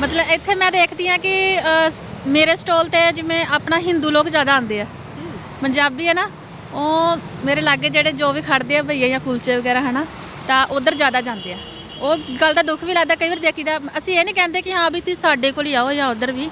ਮਤਲਬ ਇੱਥੇ ਮੈਂ ਦੇਖਦੀ ਆ ਕਿ ਅ, ਮੇਰੇ ਸਟਾਲ ਤੇ ਜਿਵੇਂ ਆਪਣਾ ਹਿੰਦੂ ਲੋਕ ਜ਼ਿਆਦਾ ਆਉਂਦੇ ਆ। ਪੰਜਾਬੀ ਹੈ ਨਾ ਉਹ ਮੇਰੇ ਲਾਗੇ ਜਿਹੜੇ ਜੋ ਵੀ ਖੜਦੇ ਆ ਭਈਆ ਜਾਂ ਕੁਲਚੇ ਵਗੈਰਾ ਹਨਾ ਤਾਂ ਉਧਰ ਜ਼ਿਆਦਾ ਜਾਂਦੇ ਆ। ਉਹ ਗੱਲ ਦਾ ਦੁੱਖ ਵੀ ਲੱਗਦਾ ਕਈ ਵਾਰ ਦੇਖੀਦਾ ਅਸੀਂ ਇਹ ਨਹੀਂ ਕਹਿੰਦੇ ਕਿ ਹਾਂ ਵੀ ਤੁਸੀਂ ਸਾਡੇ ਕੋਲ ਹੀ ਆਓ ਜਾਂ ਉਧਰ ਵੀ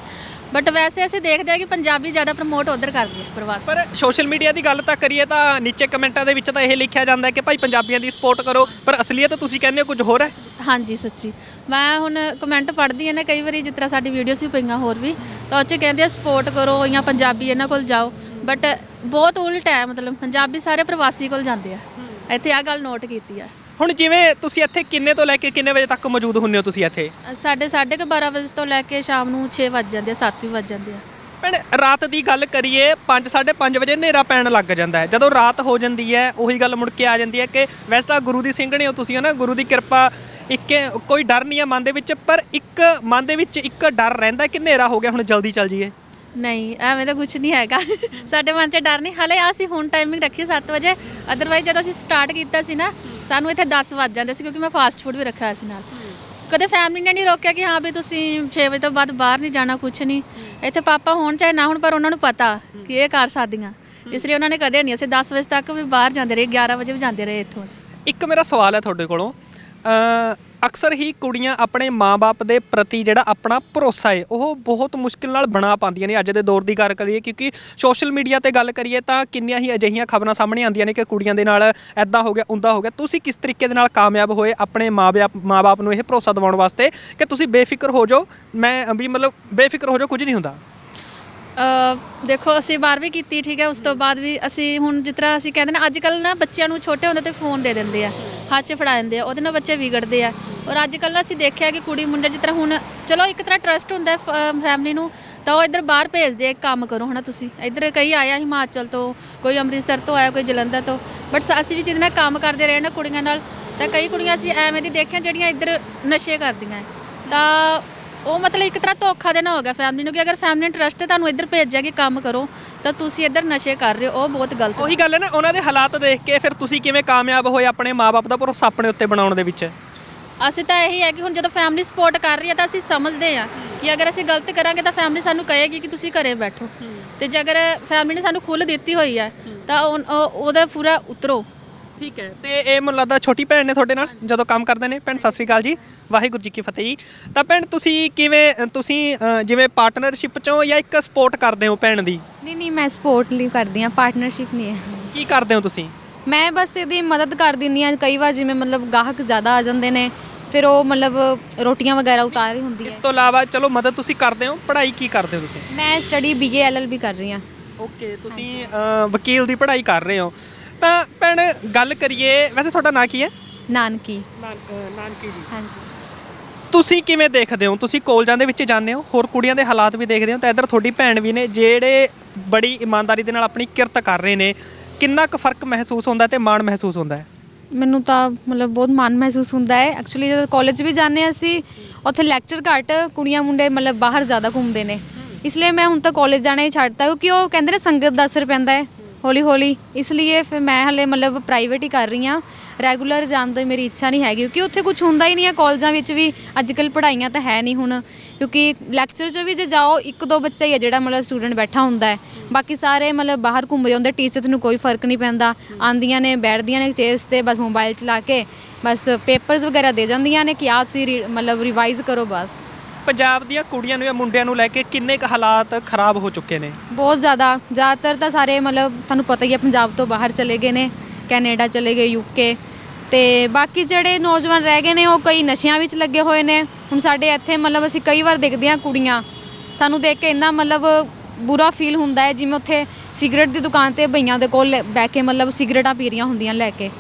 ਬਟ ਵੈਸੇ ਅਸੀਂ ਦੇਖਦੇ ਆ ਕਿ ਪੰਜਾਬੀ ਜ਼ਿਆਦਾ ਪ੍ਰਮੋਟ ਉਧਰ ਕਰਦੇ ਆ ਪ੍ਰਵਾਸ। ਪਰ ਸੋਸ਼ਲ ਮੀਡੀਆ ਦੀ ਗੱਲ ਤਾਂ ਕਰੀਏ ਤਾਂ ਨੀਚੇ ਕਮੈਂਟਾਂ ਦੇ ਵਿੱਚ ਤਾਂ ਇਹ ਲਿਖਿਆ ਜਾਂਦਾ ਹੈ ਕਿ ਭਾਈ ਪੰਜਾਬੀਆਂ ਦੀ ਸਪੋਰਟ ਕਰੋ ਪਰ ਅਸਲੀਅਤ ਤੁਸੀਂ ਕਹਿੰਦੇ ਹੋ ਕੁਝ ਹੋਰ ਹੈ? ਹਾਂਜੀ ਸੱਚੀ। ਮੈਂ ਹੁਣ ਕਮੈਂਟ ਪੜ੍ਹਦੀ ਹਾਂ ਨਾ ਕਈ ਵਾਰੀ ਜਿਸ ਤਰ੍ਹਾਂ ਸਾਡੀ ਵੀਡੀਓਜ਼ ਵੀ ਪਈਆਂ ਹੋਰ ਵੀ ਤਾਂ ਉਹ 'ਚ ਕਹਿੰਦੇ ਆ ਸਪੋਰਟ ਕਰੋ ਜਾਂ ਪੰਜਾਬੀ ਇਹਨਾਂ ਕੋਲ ਜਾਓ ਬਟ ਬਹੁਤ ਉਲਟ ਹੈ ਮਤਲਬ ਪੰਜਾਬੀ ਸਾਰੇ ਪ੍ਰਵਾਸੀ ਕੋਲ ਜਾਂਦੇ ਆ। ਇੱਥੇ ਆ ਗੱਲ ਨੋਟ ਕੀਤੀ ਆ। ਹੁਣ ਜਿਵੇਂ ਤੁਸੀਂ ਇੱਥੇ ਕਿੰਨੇ ਤੋਂ ਲੈ ਕੇ ਕਿੰਨੇ ਵਜੇ ਤੱਕ ਮੌਜੂਦ ਹੁੰਦੇ ਹੋ ਤੁਸੀਂ ਇੱਥੇ? ਸਾਡੇ ਸਾਢੇ ਕੁ 12 ਵਜੇ ਤੋਂ ਲੈ ਕੇ ਸ਼ਾਮ ਨੂੰ 6 ਵੱਜ ਜਾਂਦੇ ਆ 7 ਵੀ ਵੱਜ ਜਾਂਦੇ ਆ। ਭੈਣ ਰਾਤ ਦੀ ਗੱਲ ਕਰੀਏ 5 5:30 ਵਜੇ ਹਨੇਰਾ ਪੈਣ ਲੱਗ ਜਾਂਦਾ ਹੈ। ਜਦੋਂ ਰਾਤ ਹੋ ਜਾਂਦੀ ਹੈ ਉਹੀ ਗੱਲ ਮੁੜ ਕੇ ਆ ਜਾਂਦੀ ਹੈ ਕਿ ਵੈਸੇ ਤਾਂ ਗੁਰੂ ਦੀ ਸਿੰਘਣੇ ਹੋ ਤੁਸੀਂ ਹਨਾ ਗੁਰੂ ਦੀ ਕਿਰਪਾ ਇੱਕ ਕੋਈ ਡਰ ਨਹੀਂ ਹੈ ਮਨ ਦੇ ਵਿੱਚ ਪਰ ਇੱਕ ਮਨ ਦੇ ਵਿੱਚ ਇੱਕ ਡਰ ਰਹਿੰਦਾ ਕਿ ਹਨੇਰਾ ਹੋ ਗਿਆ ਹੁਣ ਜਲਦੀ ਚੱਲ ਜਾਈਏ। ਨਹੀਂ, ਐਵੇਂ ਤਾਂ ਕੁਝ ਨਹੀਂ ਹੈਗਾ। ਸਾਡੇ ਮਨ 'ਚ ਡਰ ਨਹੀਂ। ਹਲੇ ਅਸੀਂ ਹੁਣ ਟਾਈਮਿੰਗ ਰੱਖੀ 7 ਵਜੇ। ਅਦਰਵਾਈਜ਼ ਜਦੋਂ ਅਸੀਂ ਸਟਾਰਟ ਕੀਤਾ ਸੀ ਨਾ, ਸਾਨੂੰ ਇੱਥੇ 10 ਵੱਜ ਜਾਂਦੇ ਸੀ ਕਿਉਂਕਿ ਮੈਂ ਫਾਸਟ ਫੂਡ ਵੀ ਰੱਖਿਆ ਹੋਇਆ ਸੀ ਨਾਲ। ਕਦੇ ਫੈਮਿਲੀ ਨੇ ਨਹੀਂ ਰੋਕਿਆ ਕਿ ਹਾਂ ਵੀ ਤੁਸੀਂ 6 ਵਜੇ ਤੋਂ ਬਾਅਦ ਬਾਹਰ ਨਹੀਂ ਜਾਣਾ ਕੁਝ ਨਹੀਂ। ਇੱਥੇ ਪਾਪਾ ਹੋਣ ਚਾਹੇ ਨਾ ਹੋਣ, ਪਰ ਉਹਨਾਂ ਨੂੰ ਪਤਾ ਕਿ ਇਹ ਕਰ ਸਕਦੀਆਂ ਇਸ ਲਈ ਉਹਨਾਂ ਨੇ ਕਦੇ ਨਹੀਂ, ਅਸੀਂ 10 ਵਜੇ ਤੱਕ ਵੀ ਬਾਹਰ ਜਾਂਦੇ ਰਹੇ 11 ਵਜੇ ਵੀ ਜਾਂਦੇ ਰਹੇ ਇੱਥੋਂ ਅਸੀਂ। ਇੱਕ ਮੇਰਾ ਸਵਾਲ ਹੈ ਤੁਹਾਡੇ ਕੋਲੋਂ। ਅਕਸਰ ਹੀ ਕੁੜੀਆਂ ਆਪਣੇ ਮਾਪੇ ਦੇ ਪ੍ਰਤੀ ਜਿਹੜਾ ਆਪਣਾ ਭਰੋਸਾ ਹੈ ਉਹ ਬਹੁਤ ਮੁਸ਼ਕਿਲ ਨਾਲ ਬਣਾ ਪਾਉਂਦੀਆਂ ਨੇ ਅੱਜ ਦੇ ਦੌਰ ਦੀ ਗੱਲ ਕਰੀਏ, ਕਿਉਂਕਿ ਸੋਸ਼ਲ ਮੀਡੀਆ ਤੇ ਗੱਲ ਕਰੀਏ ਤਾਂ ਕਿੰਨੀਆਂ ਹੀ ਅਜਿਹੀਆਂ ਖਬਰਾਂ ਸਾਹਮਣੇ ਆਉਂਦੀਆਂ ਨੇ ਕਿ ਕੁੜੀਆਂ ਦੇ ਨਾਲ ਐਦਾਂ ਹੋ ਗਿਆ, ਉਂਦਾ ਹੋ ਗਿਆ। ਤੁਸੀਂ ਕਿਸ ਤਰੀਕੇ ਦੇ ਨਾਲ ਕਾਮਯਾਬ ਹੋਏ ਆਪਣੇ ਮਾਪੇ ਮਾਪੇ ਨੂੰ ਇਹ ਭਰੋਸਾ ਦਿਵਾਉਣ ਵਾਸਤੇ ਕਿ ਤੁਸੀਂ ਬੇਫਿਕਰ ਹੋ ਜਾਓ? ਮੈਂ ਵੀ ਮਤਲਬ ਬੇਫਿਕਰ ਹੋ ਜਾਓ, ਕੁਝ ਨਹੀਂ ਹੁੰਦਾ। ਦੇਖੋ, ਅਸੀਂ 12ਵੀਂ ਕੀਤੀ, ਠੀਕ ਹੈ, ਉਸ ਤੋਂ ਬਾਅਦ ਵੀ ਅਸੀਂ ਹੁਣ ਜਿਸ ਤਰ੍ਹਾਂ ਅਸੀਂ ਕਹਿੰਦੇ ਨੇ, ਅੱਜ ਕੱਲ ਨਾ ਬੱਚਿਆਂ ਨੂੰ ਛੋਟੇ ਹੁੰਦੇ ਤੇ ਫੋਨ ਦੇ ਦਿੰਦੇ ਆ। ਹੱਥ 'ਚ ਫੜਾ ਦਿੰਦੇ ਆ ਉਹਦੇ ਨਾਲ ਬੱਚੇ ਵਿਗੜਦੇ ਆ। ਔਰ ਅੱਜ ਕੱਲ ਅਸੀਂ ਦੇਖਿਆ ਕਿ ਕੁੜੀ ਮੁੰਡੇ ਜਿਸ ਤਰ੍ਹਾਂ ਹੁਣ ਚਲੋ ਇੱਕ ਤਰ੍ਹਾਂ ਟਰਸਟ ਹੁੰਦਾ ਫੈਮਿਲੀ ਨੂੰ ਤਾਂ ਉਹ ਇੱਧਰ ਬਾਹਰ ਭੇਜਦੇ ਆ, ਇੱਕ ਕੰਮ ਕਰੋ ਹਨਾ ਤੁਸੀਂ। ਇੱਧਰ ਕਈ ਆਇਆ ਹਿਮਾਚਲ ਤੋਂ ਕੋਈ ਅੰਮ੍ਰਿਤਸਰ ਤੋਂ ਆਇਆ ਕੋਈ ਜਲੰਧਰ ਤੋਂ। ਬਟ ਅਸੀਂ ਵੀ ਜਿਹਦੇ ਨਾਲ ਕੰਮ ਕਰਦੇ ਰਹੇ ਨਾ ਕੁੜੀਆਂ ਨਾਲ ਤਾਂ ਕਈ ਕੁੜੀਆਂ ਅਸੀਂ ਐਵੇਂ ਦੀ ਦੇਖੀਆਂ ਜਿਹੜੀਆਂ ਇੱਧਰ ਨਸ਼ੇ ਕਰਦੀਆਂ। ਤਾਂ ਉਹ ਮਤਲਬ ਇੱਕ ਤਰ੍ਹਾਂ ਧੋਖਾ ਦੇਣਾ ਹੋ ਗਿਆ ਫੈਮਿਲੀ ਨੂੰ ਕਿ ਅਗਰ ਫੈਮਿਲੀ ਨੇ ਟਰਸਟ ਤੁਹਾਨੂੰ ਇੱਧਰ ਭੇਜਿਆ ਕਿ ਕੰਮ ਕਰੋ ਤਾਂ ਤੁਸੀਂ ਇੱਧਰ ਨਸ਼ੇ ਕਰ ਰਹੇ ਹੋ ਉਹ ਬਹੁਤ ਗਲਤ ਹੈ ਉਹੀ ਗੱਲ ਹੈ ਨਾ ਉਹਨਾਂ ਦੇ ਹਾਲਾਤ ਦੇਖ ਕੇ ਫਿਰ ਤੁਸੀਂ ਕਿਵੇਂ ਕਾਮਯਾਬ ਹੋਏ ਆਪਣੇ ਮਾਪੇ ਦਾ ਭਰੋਸਾ ਆਪਣੇ ਉੱਤੇ ਬਣਾਉਣ ਦੇ ਵਿੱਚ? ਅਸੀਂ ਤਾਂ ਇਹੀ ਹੈ ਕਿ ਹੁਣ ਜਦੋਂ ਫੈਮਿਲੀ ਸਪੋਰਟ ਕਰ ਰਹੀ ਹੈ ਤਾਂ ਅਸੀਂ ਸਮਝਦੇ ਹਾਂ ਕਿ ਅਗਰ ਅਸੀਂ ਗਲਤ ਕਰਾਂਗੇ ਤਾਂ ਫੈਮਿਲੀ ਸਾਨੂੰ ਕਹੇਗੀ ਕਿ ਤੁਸੀਂ ਘਰੇ ਬੈਠੋ। ਤੇ ਜੇ ਅਗਰ ਫੈਮਿਲੀ ਨੇ ਸਾਨੂੰ ਖੁੱਲ੍ਹ ਦਿੱਤੀ ਹੋਈ ਹੈ ਤਾਂ ਉਹ- ਉਹ- ਉਹਦਾ ਪੂਰਾ ਉਤਰੋ। ਠੀਕ ਹੈ। ਤੇ ਇਹ ਮੈਨੂੰ ਲੱਗਦਾ ਛੋਟੀ ਭੈਣ ਨੇ ਤੁਹਾਡੇ ਨਾਲ ਜਦੋਂ ਕੰਮ ਕਰਦੇ ਨੇ। ਭੈਣ ਸਤਿ ਸ੍ਰੀ ਅਕਾਲ ਜੀ। ਵਾਹਿਗੁਰੂ ਜੀ ਕੀ ਫਤਿਹ ਜੀ। ਤਾਂ ਭੈਣ ਤੁਸੀਂ ਕਿਵੇਂ ਤੁਸੀਂ ਅ, ਜਿਵੇਂ ਪਾਰਟਨਰਸ਼ਿਪ ਚੋਂ ਜਾਂ ਇੱਕ ਸਪੋਰਟ ਕਰਦੇ ਹੋ ਭੈਣ ਦੀ? ਨਹੀਂ ਨਹੀਂ ਮੈਂ ਸਪੋਰਟ ਲਈ ਕਰਦੀ ਆ ਪਾਰਟਨਰਸ਼ਿਪ ਨਹੀਂ ਹੈ। ਕੀ ਕਰਦੇ ਹੋ ਤੁਸੀਂ? ਮੈਂ ਬਸ ਇਹਦੀ ਮਦਦ ਕਰ ਦਿੰਦੀ ਆ ਕਈ ਵਾਰ ਜਿਵੇਂ ਮਤਲਬ ਗਾਹਕ ਜ਼ਿਆਦਾ ਆ ਜਾਂਦੇ ਨੇ ਫਿਰ ਉਹ ਮਤਲਬ ਰੋਟੀਆਂ ਵਗੈਰਾ ਉਤਾਰ ਹੁੰਦੀ ਇਸ ਹੈ। ਤੋਂ ਇਲਾਵਾ ਚਲੋ ਮਦਦ ਤੁਸੀਂ ਕਰਦੇ ਹੋ ਪੜ੍ਹਾਈ ਕੀ ਕਰਦੇ ਹੋ ਤੁਸੀਂ? ਮੈਂ ਸਟੱਡੀ ਬੀਏ ਐਲਐਲਬੀ ਕਰ ਰਹੀ ਆ ਓਕੇ ਤੁਸੀਂ ਅ, ਵਕੀਲ ਦੀ ਪੜ੍ਹਾਈ ਕਰ ਰਹੇ ਹੋ। ਤਾਂ ਭੈਣ ਗੱਲ ਕਰੀਏ ਵੈਸੇ ਤੁਹਾਡਾ ਨਾਂ ਕੀ ਹੈ? ਨਾਨਕੀ। ਨਾਨਕੀ ਜੀ। ਹਾਂਜੀ। ਤੁਸੀਂ ਕਿਵੇਂ ਦੇਖਦੇ ਹੋ? ਤੁਸੀਂ ਕਾਲਜਾਂ ਦੇ ਵਿੱਚ ਜਾਂਦੇ ਹੋ ਹੋਰ ਕੁੜੀਆਂ ਦੇ ਹਾਲਾਤ ਵੀ ਦੇਖਦੇ ਹੋ ਤਾਂ ਇੱਧਰ ਤੁਹਾਡੀ ਭੈਣ ਵੀ ਨੇ ਜਿਹੜੇ ਬੜੀ ਇਮਾਨਦਾਰੀ ਦੇ ਨਾਲ ਆਪਣੀ ਕਿਰਤ ਕਰ ਰਹੇ ਨੇ ਕਿੰਨਾ ਕੁ ਫ਼ਰਕ ਮਹਿਸੂਸ ਹੁੰਦਾ ਤੇ ਮਾਣ ਮਹਿਸੂਸ ਹੁੰਦਾ ਹੈ? ਮੈਨੂੰ ਤਾਂ ਮਤਲਬ ਬਹੁਤ ਮਾਣ ਮਹਿਸੂਸ ਹੁੰਦਾ ਹੈ। ਐਕਚੁਅਲੀ ਜਦੋਂ ਕਾਲਜ ਵੀ ਜਾਂਦੇ ਹਾਂ ਅਸੀਂ ਉੱਥੇ ਲੈਕਚਰ ਘੱਟ ਕੁੜੀਆਂ ਮੁੰਡੇ ਮਤਲਬ ਬਾਹਰ ਜ਼ਿਆਦਾ ਘੁੰਮਦੇ ਨੇ। ਇਸ ਲਈ ਮੈਂ ਹੁਣ ਤਾਂ ਕਾਲਜ ਜਾਣਾ ਹੀ ਛੱਡਤਾ ਕਿਉਂਕਿ ਉਹ ਕਹਿੰਦੇ ਨੇ ਸੰਗਤ ਦਾ ਅਸਰ ਪੈਂਦਾ ਹੈ। ਹੌਲੀ ਹੌਲੀ। ਇਸ ਲਈ ਫਿਰ ਮੈਂ ਹਲੇ ਮਤਲਬ ਪ੍ਰਾਈਵੇਟ ਹੀ ਕਰ ਰਹੀ ਹਾਂ। ਰੈਗੂਲਰ ਜਾਣ ਦੀ ਮੇਰੀ ਇੱਛਾ ਨਹੀਂ ਹੈਗੀ, ਕਿਉਂਕਿ ਉੱਥੇ ਕੁਝ ਹੁੰਦਾ ਹੀ ਨਹੀਂ ਹੈ। ਕਾਲਜਾਂ ਵਿੱਚ ਵੀ ਅੱਜ ਕੱਲ ਪੜ੍ਹਾਈਆਂ ਤਾਂ ਹੈ ਨਹੀਂ ਹੁਣ। ਕਿਉਂਕਿ ਲੈਕਚਰ 'ਚ ਵੀ ਜੇ ਜਾਓ, ਇੱਕ ਦੋ ਬੱਚਾ ਹੀ ਹੈ ਜਿਹੜਾ ਮਤਲਬ ਸਟੂਡੈਂਟ ਬੈਠਾ ਹੁੰਦਾ ਹੈ। ਬਾਕੀ ਸਾਰੇ ਮਤਲਬ ਬਾਹਰ ਘੁੰਮਦੇ ਜਾਂਦੇ ਟੀਚਰਸ ਨੂੰ ਕੋਈ ਫ਼ਰਕ ਨਹੀਂ ਪੈਂਦਾ। ਆਂਦੀਆਂ ਨੇ, ਬੈਠਦੀਆਂ ਨੇ ਚੇਅਰਸ ਤੇ, ਬਸ ਮੋਬਾਈਲ ਚਲਾ ਕੇ, ਬਸ ਪੇਪਰਸ ਵਗੈਰਾ ਦੇ ਜਾਂਦੀਆਂ ਨੇ ਕਿ ਆਹ ਤੁਸੀਂ ਰੀ- ਮਤਲਬ ਰਿਵਾਈਜ਼ ਕਰੋ ਬਸ। ਪੰਜਾਬ ਦੀਆਂ ਕੁੜੀਆਂ ਨੂੰ ਜਾਂ ਮੁੰਡਿਆਂ ਨੂੰ ਲੈ ਕੇ ਕਿੰਨੇ ਕੁ ਹਾਲਾਤ ਖਰਾਬ ਹੋ ਚੁੱਕੇ ਨੇ? ਬਹੁਤ ਜ਼ਿਆਦਾ। ਜ਼ਿਆਦਾਤਰ ਤਾਂ ਸਾਰੇ ਮਤਲਬ ਤੁਹਾਨੂੰ ਪਤਾ ਹੀ ਹੈ ਪੰਜਾਬ ਤੋਂ ਬਾਹਰ ਚਲੇ ਗਏ ਨੇ, ਕੈਨੇਡਾ ਚਲੇ ਗਏ ਯੂਕੇ ਤੇ ਬਾਕੀ ਜਿਹੜੇ ਨੌਜਵਾਨ ਰਹਿ ਗਏ ਨੇ, ਉਹ ਕਈ ਨਸ਼ਿਆਂ ਵਿੱਚ ਲੱਗੇ ਹੋਏ ਨੇ। ਹੁਣ ਸਾਡੇ ਇੱਥੇ ਮਤਲਬ ਅਸੀਂ ਕਈ ਵਾਰ ਦੇਖਦੇ ਹਾਂ ਕੁੜੀਆਂ, ਸਾਨੂੰ ਦੇਖ ਕੇ ਇੰਨਾ ਮਤਲਬ ਬੁਰਾ ਫੀਲ ਹੁੰਦਾ ਹੈ, ਜਿਵੇਂ ਉੱਥੇ ਸਿਗਰਟ ਦੀ ਦੁਕਾਨ ਤੇ ਬਈਆਂ ਦੇ ਕੋਲ ਲੈ- ਬਹਿ ਕੇ ਮਤਲਬ ਸਿਗਰਟਾਂ ਪੀ ਰਹੀਆਂ ਹੁੰਦੀਆਂ ਲੈ ਕੇ।